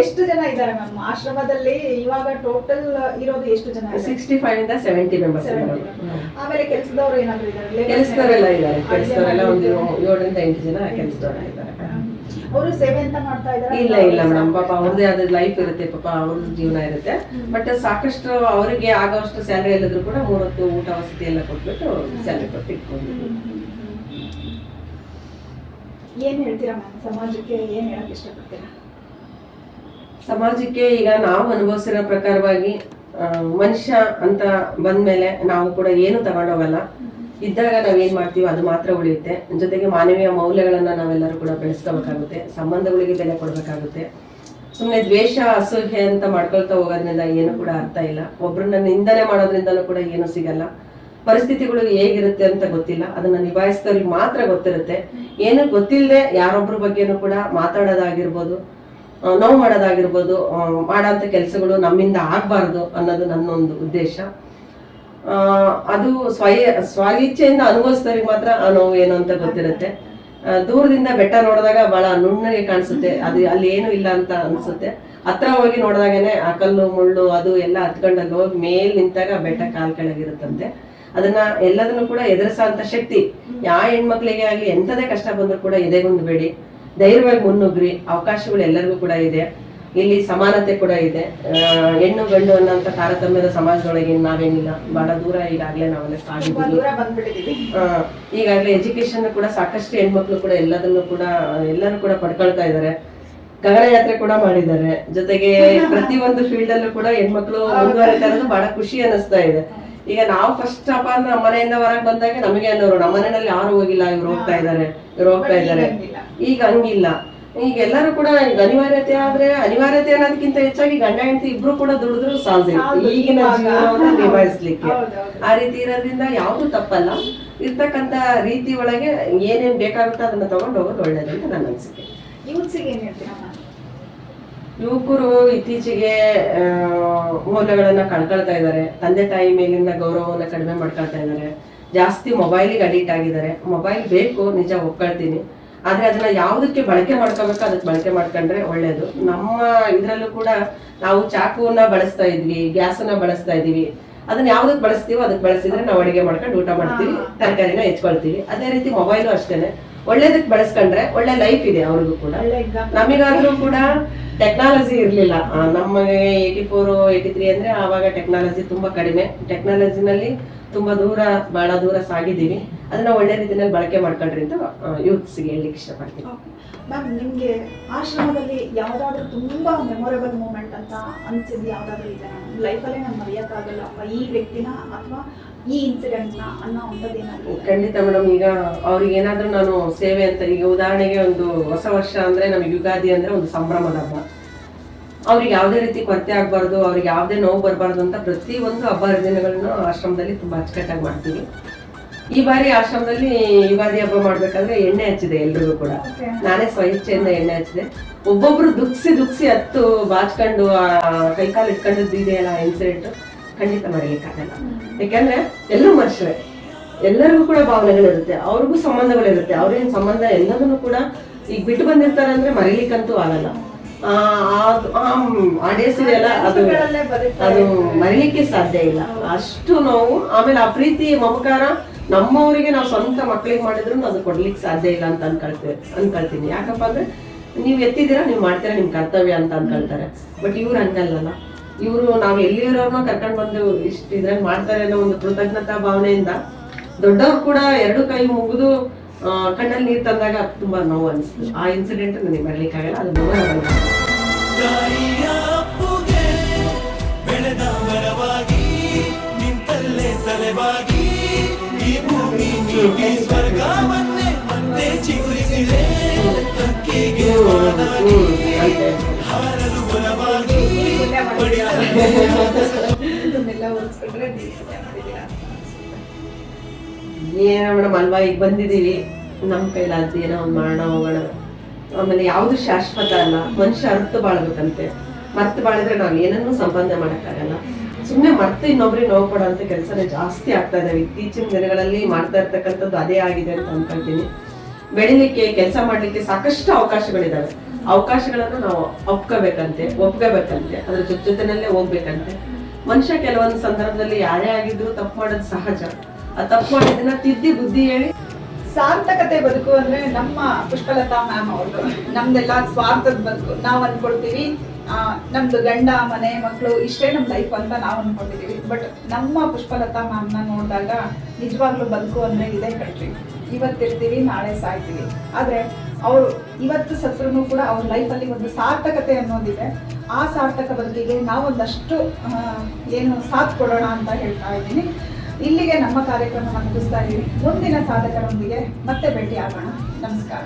ಎಷ್ಟು ಜನ ಇದ್ದಾರೆ ಮ್ಯಾಮ್? ಆಶ್ರಮದಲ್ಲಿ ಇವಾಗ ಟೋಟಲ್ ಇರೋದು ಎಷ್ಟು ಜನ? ಸಿಕ್ಸ್ಟಿ ಫೈವ್ ಇಂದ ಸೆವೆಂಟಿ ಮೆಂಬರ್ಸ್ ಆಮೇಲೆ ಕೆಲಸದವರು ಏನಾದ್ರು ಇದ್ದಾರೆ? ಕೆಲಸದವರೆಲ್ಲ ಇದ್ದಾರೆ. ಕೆಲಸದವರೆಲ್ಲ ಒಂದು ಏಳರಿಂದ ಎಂಟು ಜನ ಕೆಲಸದವರೆಲ್ಲ ಇದ್ದಾರೆ. ಅವರು ಸೇವೆ ಅಂತ ಮಾಡ್ತಾ ಇದ್ದಾರೆ? ಇಲ್ಲ ಇಲ್ಲ ಮೇಡಮ್ ಪಾಪ ಅವ್ರದೇ ಆದ ಲೈಫ್ ಇರುತ್ತೆ ಪಾಪ ಅವ್ರದ್ದು ಜೀವನ ಇರುತ್ತೆ. ಬಟ್ ಸಾಕಷ್ಟು ಅವರಿಗೆ ಆಗೋಷ್ಟು ಸ್ಯಾಲ್ರಿ ಇಲ್ಲದ್ರು ಕೂಡ ಮೂವತ್ತು ಊಟ ವಸತಿ ಎಲ್ಲ ಕೊಟ್ಬಿಟ್ಟು ಸ್ಯಾಲ್ರಿ ಕೊಟ್ಟು ಏನ್ ಹೇಳ್ತೀರಾ ಮ್ಯಾಮ್ ಸಮಾಜಕ್ಕೆ ಏನ್ ಹೇಳಕ್ ಇಷ್ಟಪಡ್ತೀರಾ? ಸಮಾಜಕ್ಕೆ ಈಗ ನಾವು ಅನುಭವಿಸಿರೋ ಪ್ರಕಾರವಾಗಿ ಮನುಷ್ಯ ಅಂತ ಬಂದ್ಮೇಲೆ ನಾವು ಕೂಡ ಏನು ತಗೊಂಡೋಗಲ್ಲ. ಇದ್ದಾಗ ನಾವೇನ್ ಮಾಡ್ತೀವಿ ಅದು ಮಾತ್ರ ಉಳಿಯುತ್ತೆ. ಜೊತೆಗೆ ಮಾನವೀಯ ಮೌಲ್ಯಗಳನ್ನ ನಾವೆಲ್ಲರೂ ಕೂಡ ಬೆಳೆಸ್ಕೋಬೇಕಾಗುತ್ತೆ. ಸಂಬಂಧಗಳಿಗೆ ಬೆಲೆ ಕೊಡ್ಬೇಕಾಗುತ್ತೆ. ಸುಮ್ಮನೆ ದ್ವೇಷ ಅಸೂಹೆ ಅಂತ ಮಾಡ್ಕೊಳ್ತಾ ಹೋಗೋದ್ರಿಂದ ಏನು ಕೂಡ ಅರ್ಥ ಇಲ್ಲ. ಒಬ್ರನ್ನ ನಿಂದನೆ ಮಾಡೋದ್ರಿಂದಲೂ ಕೂಡ ಏನು ಸಿಗಲ್ಲ. ಪರಿಸ್ಥಿತಿಗಳು ಹೇಗಿರುತ್ತೆ ಅಂತ ಗೊತ್ತಿಲ್ಲ. ಅದನ್ನ ನಿಭಾಯಿಸಿದವ್ರಿಗೆ ಮಾತ್ರ ಗೊತ್ತಿರುತ್ತೆ. ಏನು ಗೊತ್ತಿಲ್ಲದೆ ಯಾರೊಬ್ಬರ ಬಗ್ಗೆನೂ ಕೂಡ ಮಾತಾಡೋದಾಗಿರ್ಬೋದು ನೋವು ಮಾಡೋದಾಗಿರ್ಬೋದು ಮಾಡೋಂಥ ಕೆಲಸಗಳು ನಮ್ಮಿಂದ ಆಗಬಾರ್ದು ಅನ್ನೋದು ನನ್ನೊಂದು ಉದ್ದೇಶ. ಅದು ಸ್ವಯ, ಸ್ವಇಚ್ಛೆಯಿಂದ ಅನುಭವಿಸಿದವ್ರಿಗೆ ಮಾತ್ರ ಆ ನೋವು ಏನು ಅಂತ ಗೊತ್ತಿರುತ್ತೆ. ದೂರದಿಂದ ಬೆಟ್ಟ ನೋಡಿದಾಗ ಬಹಳ ನುಣ್ಣಗೆ ಕಾಣಿಸುತ್ತೆ. ಅದು ಅಲ್ಲಿ ಏನು ಇಲ್ಲ ಅಂತ ಅನ್ಸುತ್ತೆ. ಹತ್ರ ಹೋಗಿ ನೋಡಿದಾಗೇನೆ ಆ ಕಲ್ಲು, ಮುಳ್ಳು ಅದು ಎಲ್ಲ ಹತ್ಕೊಂಡಲ್ಲಿ ಹೋಗಿ ಮೇಲ್ ನಿಂತಾಗ ಬೆಟ್ಟ ಕಾಲ್ ಕೆಳಗಿರುತ್ತಂತೆ. ಅದನ್ನ ಎಲ್ಲದನ್ನು ಕೂಡ ಎದುರಿಸೋಂಥ ಶಕ್ತಿ ಯಾವ ಹೆಣ್ಮಕ್ಳಿಗೆ ಆಗಲಿ ಎಂಥದೇ ಕಷ್ಟ ಬಂದ್ರು ಕೂಡ ಎದೆಗುಂದ್ಬೇಡಿ ಧೈರ್ಯವಾಗಿ ಮುನ್ನುಗ್ರಿ. ಅವಕಾಶಗಳು ಎಲ್ಲರಿಗೂ ಕೂಡ ಇದೆ. ಇಲ್ಲಿ ಸಮಾನತೆ ಕೂಡ ಇದೆ. ಆ, ಹೆಣ್ಣು ಗಂಡು ಅನ್ನೋಂಥ ತಾರತಮ್ಯದ ಸಮಾಜದೊಳಗೆ ನಾವೇನಿಲ್ಲ. ಬಹಳ ದೂರ ಈಗಾಗಲೇ ನಾವೆಲ್ಲ ಆ, ಈಗಾಗಲೇ ಎಜುಕೇಶನ್ ಕೂಡ ಸಾಕಷ್ಟು ಹೆಣ್ಮಕ್ಳು ಕೂಡ ಎಲ್ಲದನ್ನು ಕೂಡ ಎಲ್ಲರೂ ಕೂಡ ಪಡ್ಕೊಳ್ತಾ ಇದ್ದಾರೆ. ಗಗನಯಾತ್ರೆ ಕೂಡ ಮಾಡಿದ್ದಾರೆ. ಜೊತೆಗೆ ಪ್ರತಿಯೊಂದು ಫೀಲ್ಡ್ ಅಲ್ಲೂ ಕೂಡ ಹೆಣ್ಮಕ್ಳು ಮುಂದುವರಿತಾ ಇರೋದು ಬಹಳ ಖುಷಿ ಅನಿಸ್ತಾ ಇದೆ. ಈಗ ನಾವು ಫಸ್ಟ್ ಅಪ್ಪ ನಮ್ಮ ಮನೆಯಿಂದ ಹೊರಗೆ ಬಂದಾಗ ನಮಗೆ ಅನ್ನೋರು ನಮ್ಮ ಮನೆಯಲ್ಲಿ ಯಾರು ಹೋಗಿಲ್ಲ ಇವ್ರು ಹೋಗ್ತಾ ಇದ್ದಾರೆ ಇವ್ರು ಹೋಗ್ತಾ ಇದ್ದಾರೆ. ಈಗ ಹಂಗಿಲ್ಲ. ಈಗ ಎಲ್ಲರೂ ಕೂಡ ಅನಿವಾರ್ಯತೆ ಆದ್ರೆ ಅನಿವಾರ್ಯತೆ ಅನ್ನೋದಕ್ಕಿಂತ ಹೆಚ್ಚಾಗಿ ಗಂಡ ಹೆಂಡತಿ ಇಬ್ರು ಕೂಡ ದುಡಿದ್ರು ಸಾಧ್ಯ ಈಗಿನ. ಜೀವನವನ್ನ ನಿಭಾಯಿಸ್ಲಿಕ್ಕೆ. ಆ ರೀತಿ ಇರೋದ್ರಿಂದ ಯಾವ್ದು ತಪ್ಪಲ್ಲ. ಇರ್ತಕ್ಕಂತ ರೀತಿ ಒಳಗೆ ಏನೇನ್ ಬೇಕಾಗುತ್ತೋ ಅದನ್ನ ತಗೊಂಡು ಹೋಗೋದು ಒಳ್ಳೇದು ಅಂತ ನನ್ನ ಅನ್ಸಿಕೆ. ಮ್ಯಾಮ್? ಯುವಕರು ಇತ್ತೀಚೆಗೆ ಮೌಲ್ಯಗಳನ್ನ ಕಳ್ಕೊಳ್ತಾ ಇದ್ದಾರೆ. ತಂದೆ ತಾಯಿ ಮೇಲಿನ ಗೌರವವನ್ನ ಕಡಿಮೆ ಮಾಡ್ಕೊಳ್ತಾ ಇದ್ದಾರೆ. ಜಾಸ್ತಿ ಮೊಬೈಲಿಗೆ ಅಡಿಕ್ಟ್ ಆಗಿದ್ದಾರೆ. ಮೊಬೈಲ್ ಬೇಕು ನಿಜ ಒಪ್ಕೊಳ್ತೀನಿ. ಆದ್ರೆ ಅದನ್ನ ಯಾವ್ದಕ್ಕೆ ಬಳಕೆ ಮಾಡ್ಕೋಬೇಕು ಅದಕ್ಕೆ ಬಳಕೆ ಮಾಡ್ಕೊಂಡ್ರೆ ಒಳ್ಳೇದು. ನಮ್ಮ ಇದ್ರಲ್ಲೂ ಕೂಡ ನಾವು ಚಾಕುವನ್ನ ಬಳಸ್ತಾ ಇದ್ವಿ ಗ್ಯಾಸನ್ನ ಬಳಸ್ತಾ ಇದೀವಿ. ಅದನ್ನ ಯಾವ್ದಕ್ ಬಳಸ್ತೀವೋ ಅದಕ್ಕೆ ಬಳಸಿದ್ರೆ ನಾವು ಅಡಿಗೆ ಮಾಡ್ಕೊಂಡು ಊಟ ಮಾಡ್ತೀವಿ ತರಕಾರಿನ ಹೆಚ್ಕೊಳ್ತೀವಿ. ಅದೇ ರೀತಿ ಮೊಬೈಲು ಅಷ್ಟೇನೆ. ಒಳ್ಳೇದಕ್ಕೆ ಬಳಸ್ಕೊಂಡ್ರೆ ಒಳ್ಳೆ ಲೈಫ್ ಇದೆ ಅವ್ರಿಗೂ ಕೂಡ. ನಮಗಾದ್ರೂ ಕೂಡ ಟೆಕ್ನಾಲಜಿ ಇರ್ಲಿಲ್ಲ. ನಮಗೆ ಏಯ್ಟಿ ಫೋರ್ ಏಯ್ಟಿ ತ್ರೀ ಅಂದ್ರೆ ಆವಾಗ ಟೆಕ್ನಾಲಜಿ ತುಂಬಾ ಕಡಿಮೆ. ಟೆಕ್ನಾಲಜಿನಲ್ಲಿ ತುಂಬಾ ದೂರ ಬಹಳ ದೂರ ಸಾಗಿದ್ದೀವಿ. ಅದನ್ನ ಒಳ್ಳೆ ರೀತಿಯಲ್ಲಿ ಬಳಕೆ ಮಾಡ್ಕೊಳ್ರಿ ಅಂತ ಯೂತ್ಸ್ಗೆ ಹೇಳಲಿಕ್ಕೆ ಇಷ್ಟಪಡ್ತೀನಿ. ಮ್ಯಾಮ್ ನಿಮಗೆ ಆಶ್ರಮದಲ್ಲಿ ಯಾವುದಾದ್ರೂ ತುಂಬಾ ಮೆಮೊರೇಬಲ್ ಮೂಮೆಂಟ್ ಅಂತ ಅನ್ಸಿದ್ ಯಾವುದಾದ್ರೂ ಇದೆ? ಲೈಫಲ್ಲೇ ನಾನು ಮರೆಯೋಕ್ಕಾಗಲ್ಲ. ಈ ವ್ಯಕ್ತಿನ ಅಥವಾ ಈ ಇನ್ಸಿಡೆಂಟ್ನ ಅನ್ನೋ ಅಂಥದ್ದು ಏನಾದ್ರು ಖಂಡಿತ ಮೇಡಮ್ ಈಗ ಅವ್ರಿಗೆ ಏನಾದರೂ ನಾನು ಸೇವೆ ಅಂತ ಈಗ ಉದಾಹರಣೆಗೆ ಒಂದು ಹೊಸ ವರ್ಷ ಅಂದ್ರೆ ನಮಗೆ ಯುಗಾದಿ ಅಂದ್ರೆ ಒಂದು ಸಂಭ್ರಮದ ಹಬ್ಬ. ಅವ್ರಿಗೆ ಯಾವುದೇ ರೀತಿ ಕೊರತೆ ಆಗಬಾರ್ದು ಅವ್ರಿಗೆ ಯಾವುದೇ ನೋವು ಬರಬಾರ್ದು ಅಂತ ಪ್ರತಿ ಒಂದು ಹಬ್ಬ ಹರಿದಿನಗಳನ್ನು ಆಶ್ರಮದಲ್ಲಿ ತುಂಬಾ ಅಚ್ಚುಕಟ್ಟಾಗಿ ಮಾಡ್ತೀವಿ. ಈ ಬಾರಿ ಆಶ್ರಮದಲ್ಲಿ ಯುಗಾದಿ ಹಬ್ಬ ಮಾಡ್ಬೇಕಂದ್ರೆ ಎಣ್ಣೆ ಹಚ್ಚಿದೆ ಎಲ್ರಿಗೂ ಕೂಡ. ನಾನೇ ಸ್ವಇಚ್ಛೆಯಿಂದ ಎಣ್ಣೆ ಹಚ್ಚಿದೆ. ಒಬ್ಬೊಬ್ರು ದುಗ್ಸಿ ದುಗ್ಸಿ ಹತ್ತು ಬಾಚ್ಕೊಂಡು ಆ ಕೈಕಾಲು ಇಟ್ಕೊಂಡದ್ದು ಇದೆಯಲ್ಲ ಇನ್ಸಿಡೆಂಟ್ ಖಂಡಿತ ಮರೀಲಿಕ್ಕಾಗಲ್ಲ ಯಾಕಂದ್ರೆ ಎಲ್ಲರೂ ಮನುಷ್ಯರೇ. ಎಲ್ಲರಿಗೂ ಕೂಡ ಭಾವನೆಗಳಿರುತ್ತೆ ಅವ್ರಿಗೂ ಸಂಬಂಧಗಳಿರುತ್ತೆ. ಅವ್ರೇನ್ ಸಂಬಂಧ ಎಲ್ಲದನ್ನು ಕೂಡ ಈಗ ಬಿಟ್ಟು ಬಂದಿರ್ತಾರೆ ಅಂದ್ರೆ ಮರೀಲಿಕ್ಕಂತೂ ಆಗಲ್ಲ. ಆ ಡೇಸ್ ಇದೆಯಲ್ಲ ಅದು ಅದು ಮರೀಲಿಕ್ಕೆ ಸಾಧ್ಯ ಇಲ್ಲ. ಅಷ್ಟು ನೋವು ಆಮೇಲೆ ಆ ಪ್ರೀತಿ ಮಮಕಾರ ನಮ್ಮವರಿಗೆ ನಾವು ಸ್ವಂತ ಮಕ್ಳಿಗೆ ಮಾಡಿದ್ರು ಅದು ಕೊಡ್ಲಿಕ್ಕೆ ಸಾಧ್ಯ ಇಲ್ಲ ಅಂತ ಅನ್ಕೊಳ್ತೇವೆ ಅನ್ಕೊಳ್ತೀನಿ. ಯಾಕಪ್ಪ ಅಂದ್ರೆ ನೀವು ಎತ್ತಿದ್ದೀರಾ, ನೀವು ಮಾಡ್ತೀರಾ ನಿಮ್ ಕರ್ತವ್ಯ ಅಂತ ಅನ್ಕೊಳ್ತಾರೆ. ಬಟ್ ಇವ್ರು ಹಂಗಲ್ಲಲ್ಲ. ಇವರು ನಾವು ಎಲ್ಲಿರೋರ್ನ ಕರ್ಕೊಂಡ್ ಬಂದು ಇಷ್ಟ ಇದ್ರಲ್ಲಿ ಮಾಡ್ತಾರೆ ಅನ್ನೋ ಒಂದು ಕೃತಜ್ಞತಾ ಭಾವನೆಯಿಂದ ದೊಡ್ಡವ್ರು ಕೂಡ ಎರಡು ಕೈ ಮುಗಿದು ಕಣ್ಣಲ್ಲಿ ನೀರು ತಂದಾಗ ತುಂಬಾ ನೋವು ಅನಿಸ್ತು ಆ ಇನ್ಸಿಡೆಂಟ್ ನನಗೆ ಆಗಲ್ಲ ಅದು ನೋವು ಬೆಳೆದ ಮರವಾಗಿ ನಿಂತಲ್ಲೇ ತಲೆಬಾಗಿ ಸ್ವರ್ಗವನ್ನೇ ಮತ್ತೆ ಚಿಗುರಿಸಿದೆ. ಹಾರಲು ಬಲವಾಗಿ ಮಾಡಿದ್ದೀರಾ ಏನೋ ಮೇಡಮ್ ಅಲ್ವಾ? ಈಗ ಬಂದಿದೀವಿ ನಮ್ಮ ಕೈಲಾದ ಏನೋ ಒಂದು ಮಾಡೋಣ ಹೋಗೋಣ. ಆಮೇಲೆ ಯಾವ್ದು ಶಾಶ್ವತ ಅಲ್ಲ. ಮನುಷ್ಯ ಅರ್ಥ ಬಾಳ್ಬೇಕಂತೆ. ಮರ್ತು ಬಾಳಿದ್ರೆ ನಾವ್ ಏನನ್ನೂ ಸಂಪಾದನೆ ಮಾಡಕ್ಕಾಗಲ್ಲ. ಸುಮ್ನೆ ಮತ್ತೆ ಇನ್ನೊಬ್ರಿಗೆ ನೋವು ಕೊಡೋಂಥ ಕೆಲಸನೇ ಜಾಸ್ತಿ ಆಗ್ತಾ ಇದಾವೆ ಇತ್ತೀಚಿನ ದಿನಗಳಲ್ಲಿ ಮಾಡ್ತಾ ಇರ್ತಕ್ಕಂಥದ್ದು ಅದೇ ಆಗಿದೆ ಅಂತ ಅನ್ಕೊಳ್ತೀನಿ ಬೆಳಿಲಿಕ್ಕೆ, ಕೆಲಸ ಮಾಡ್ಲಿಕ್ಕೆ ಸಾಕಷ್ಟು ಅವಕಾಶಗಳಿದಾವೆ. ಅವಕಾಶಗಳನ್ನು ನಾವು ಒಪ್ಕೋಬೇಕಂತೆ ಒಪ್ಕೋಬೇಕಂತೆ, ಅದ್ರ ಜೊತೆ ಜೊತೆನಲ್ಲೇ ಹೋಗ್ಬೇಕಂತೆ. ಮನುಷ್ಯ ಕೆಲವೊಂದು ಸಂದರ್ಭದಲ್ಲಿ ಯಾರೇ ಆಗಿದ್ರು ತಪ್ಪು ಮಾಡೋದು ಸಹಜ. ಆ ತಪ್ಪು ಮಾಡಿದ್ದನ್ನ ತಿದ್ದಿ ಬುದ್ಧಿ ಹೇಳಿ. ಸಾರ್ಥಕತೆ ಬದುಕು ಅಂದ್ರೆ ನಮ್ಮ ಪುಷ್ಪಲತಾ ಮ್ಯಾಮ್ ಅವರು ನಮ್ದೆಲ್ಲ ಸ್ವಾರ್ಥದ ಬದುಕು. ನಾವ್ ಅನ್ಕೊಳ್ತೀವಿ ನಮ್ದು ಗಂಡ, ಮನೆ ಮಕ್ಕಳು ಇಷ್ಟೇ ನಮ್ಮ ಲೈಫ್ ಅಂತ ನಾವು ಅನ್ಕೊಂಡಿದೀವಿ. ಬಟ್ ನಮ್ಮ ಪುಷ್ಪಲತಾ ಮ್ಯಾಮ್ನ ನೋಡಿದಾಗ ನಿಜವಾಗ್ಲೂ ಬದುಕು ಅಂದ್ರೆ ಇದೇ ಕಂಟ್ರಿ ಇವತ್ತಿರ್ತೀವಿ, ನಾಳೆ ಸಾಯ್ತೀವಿ. ಆದ್ರೆ ಅವರು ಇವತ್ತು ಸತ್ರನು ಕೂಡ ಅವ್ರ ಲೈಫಲ್ಲಿ ಒಂದು ಸಾರ್ಥಕತೆ ಅನ್ನೋದಿದೆ. ಆ ಸಾರ್ಥಕ ಬದುಕಿಗೆ ನಾವೊಂದಷ್ಟು ಏನು ಸಾಥ್ ಕೊಡೋಣ ಅಂತ ಹೇಳ್ತಾ ಇದ್ದೀನಿ. ಇಲ್ಲಿಗೆ ನಮ್ಮ ಕಾರ್ಯಕ್ರಮವನ್ನು ಮುಗಿಸ್ತಾ ಇದ್ದೀವಿ ಮುಂದಿನ ಸಾಧಕರೊಂದಿಗೆ ಮತ್ತೆ ಭೇಟಿ ಆಗೋಣ ನಮಸ್ಕಾರ.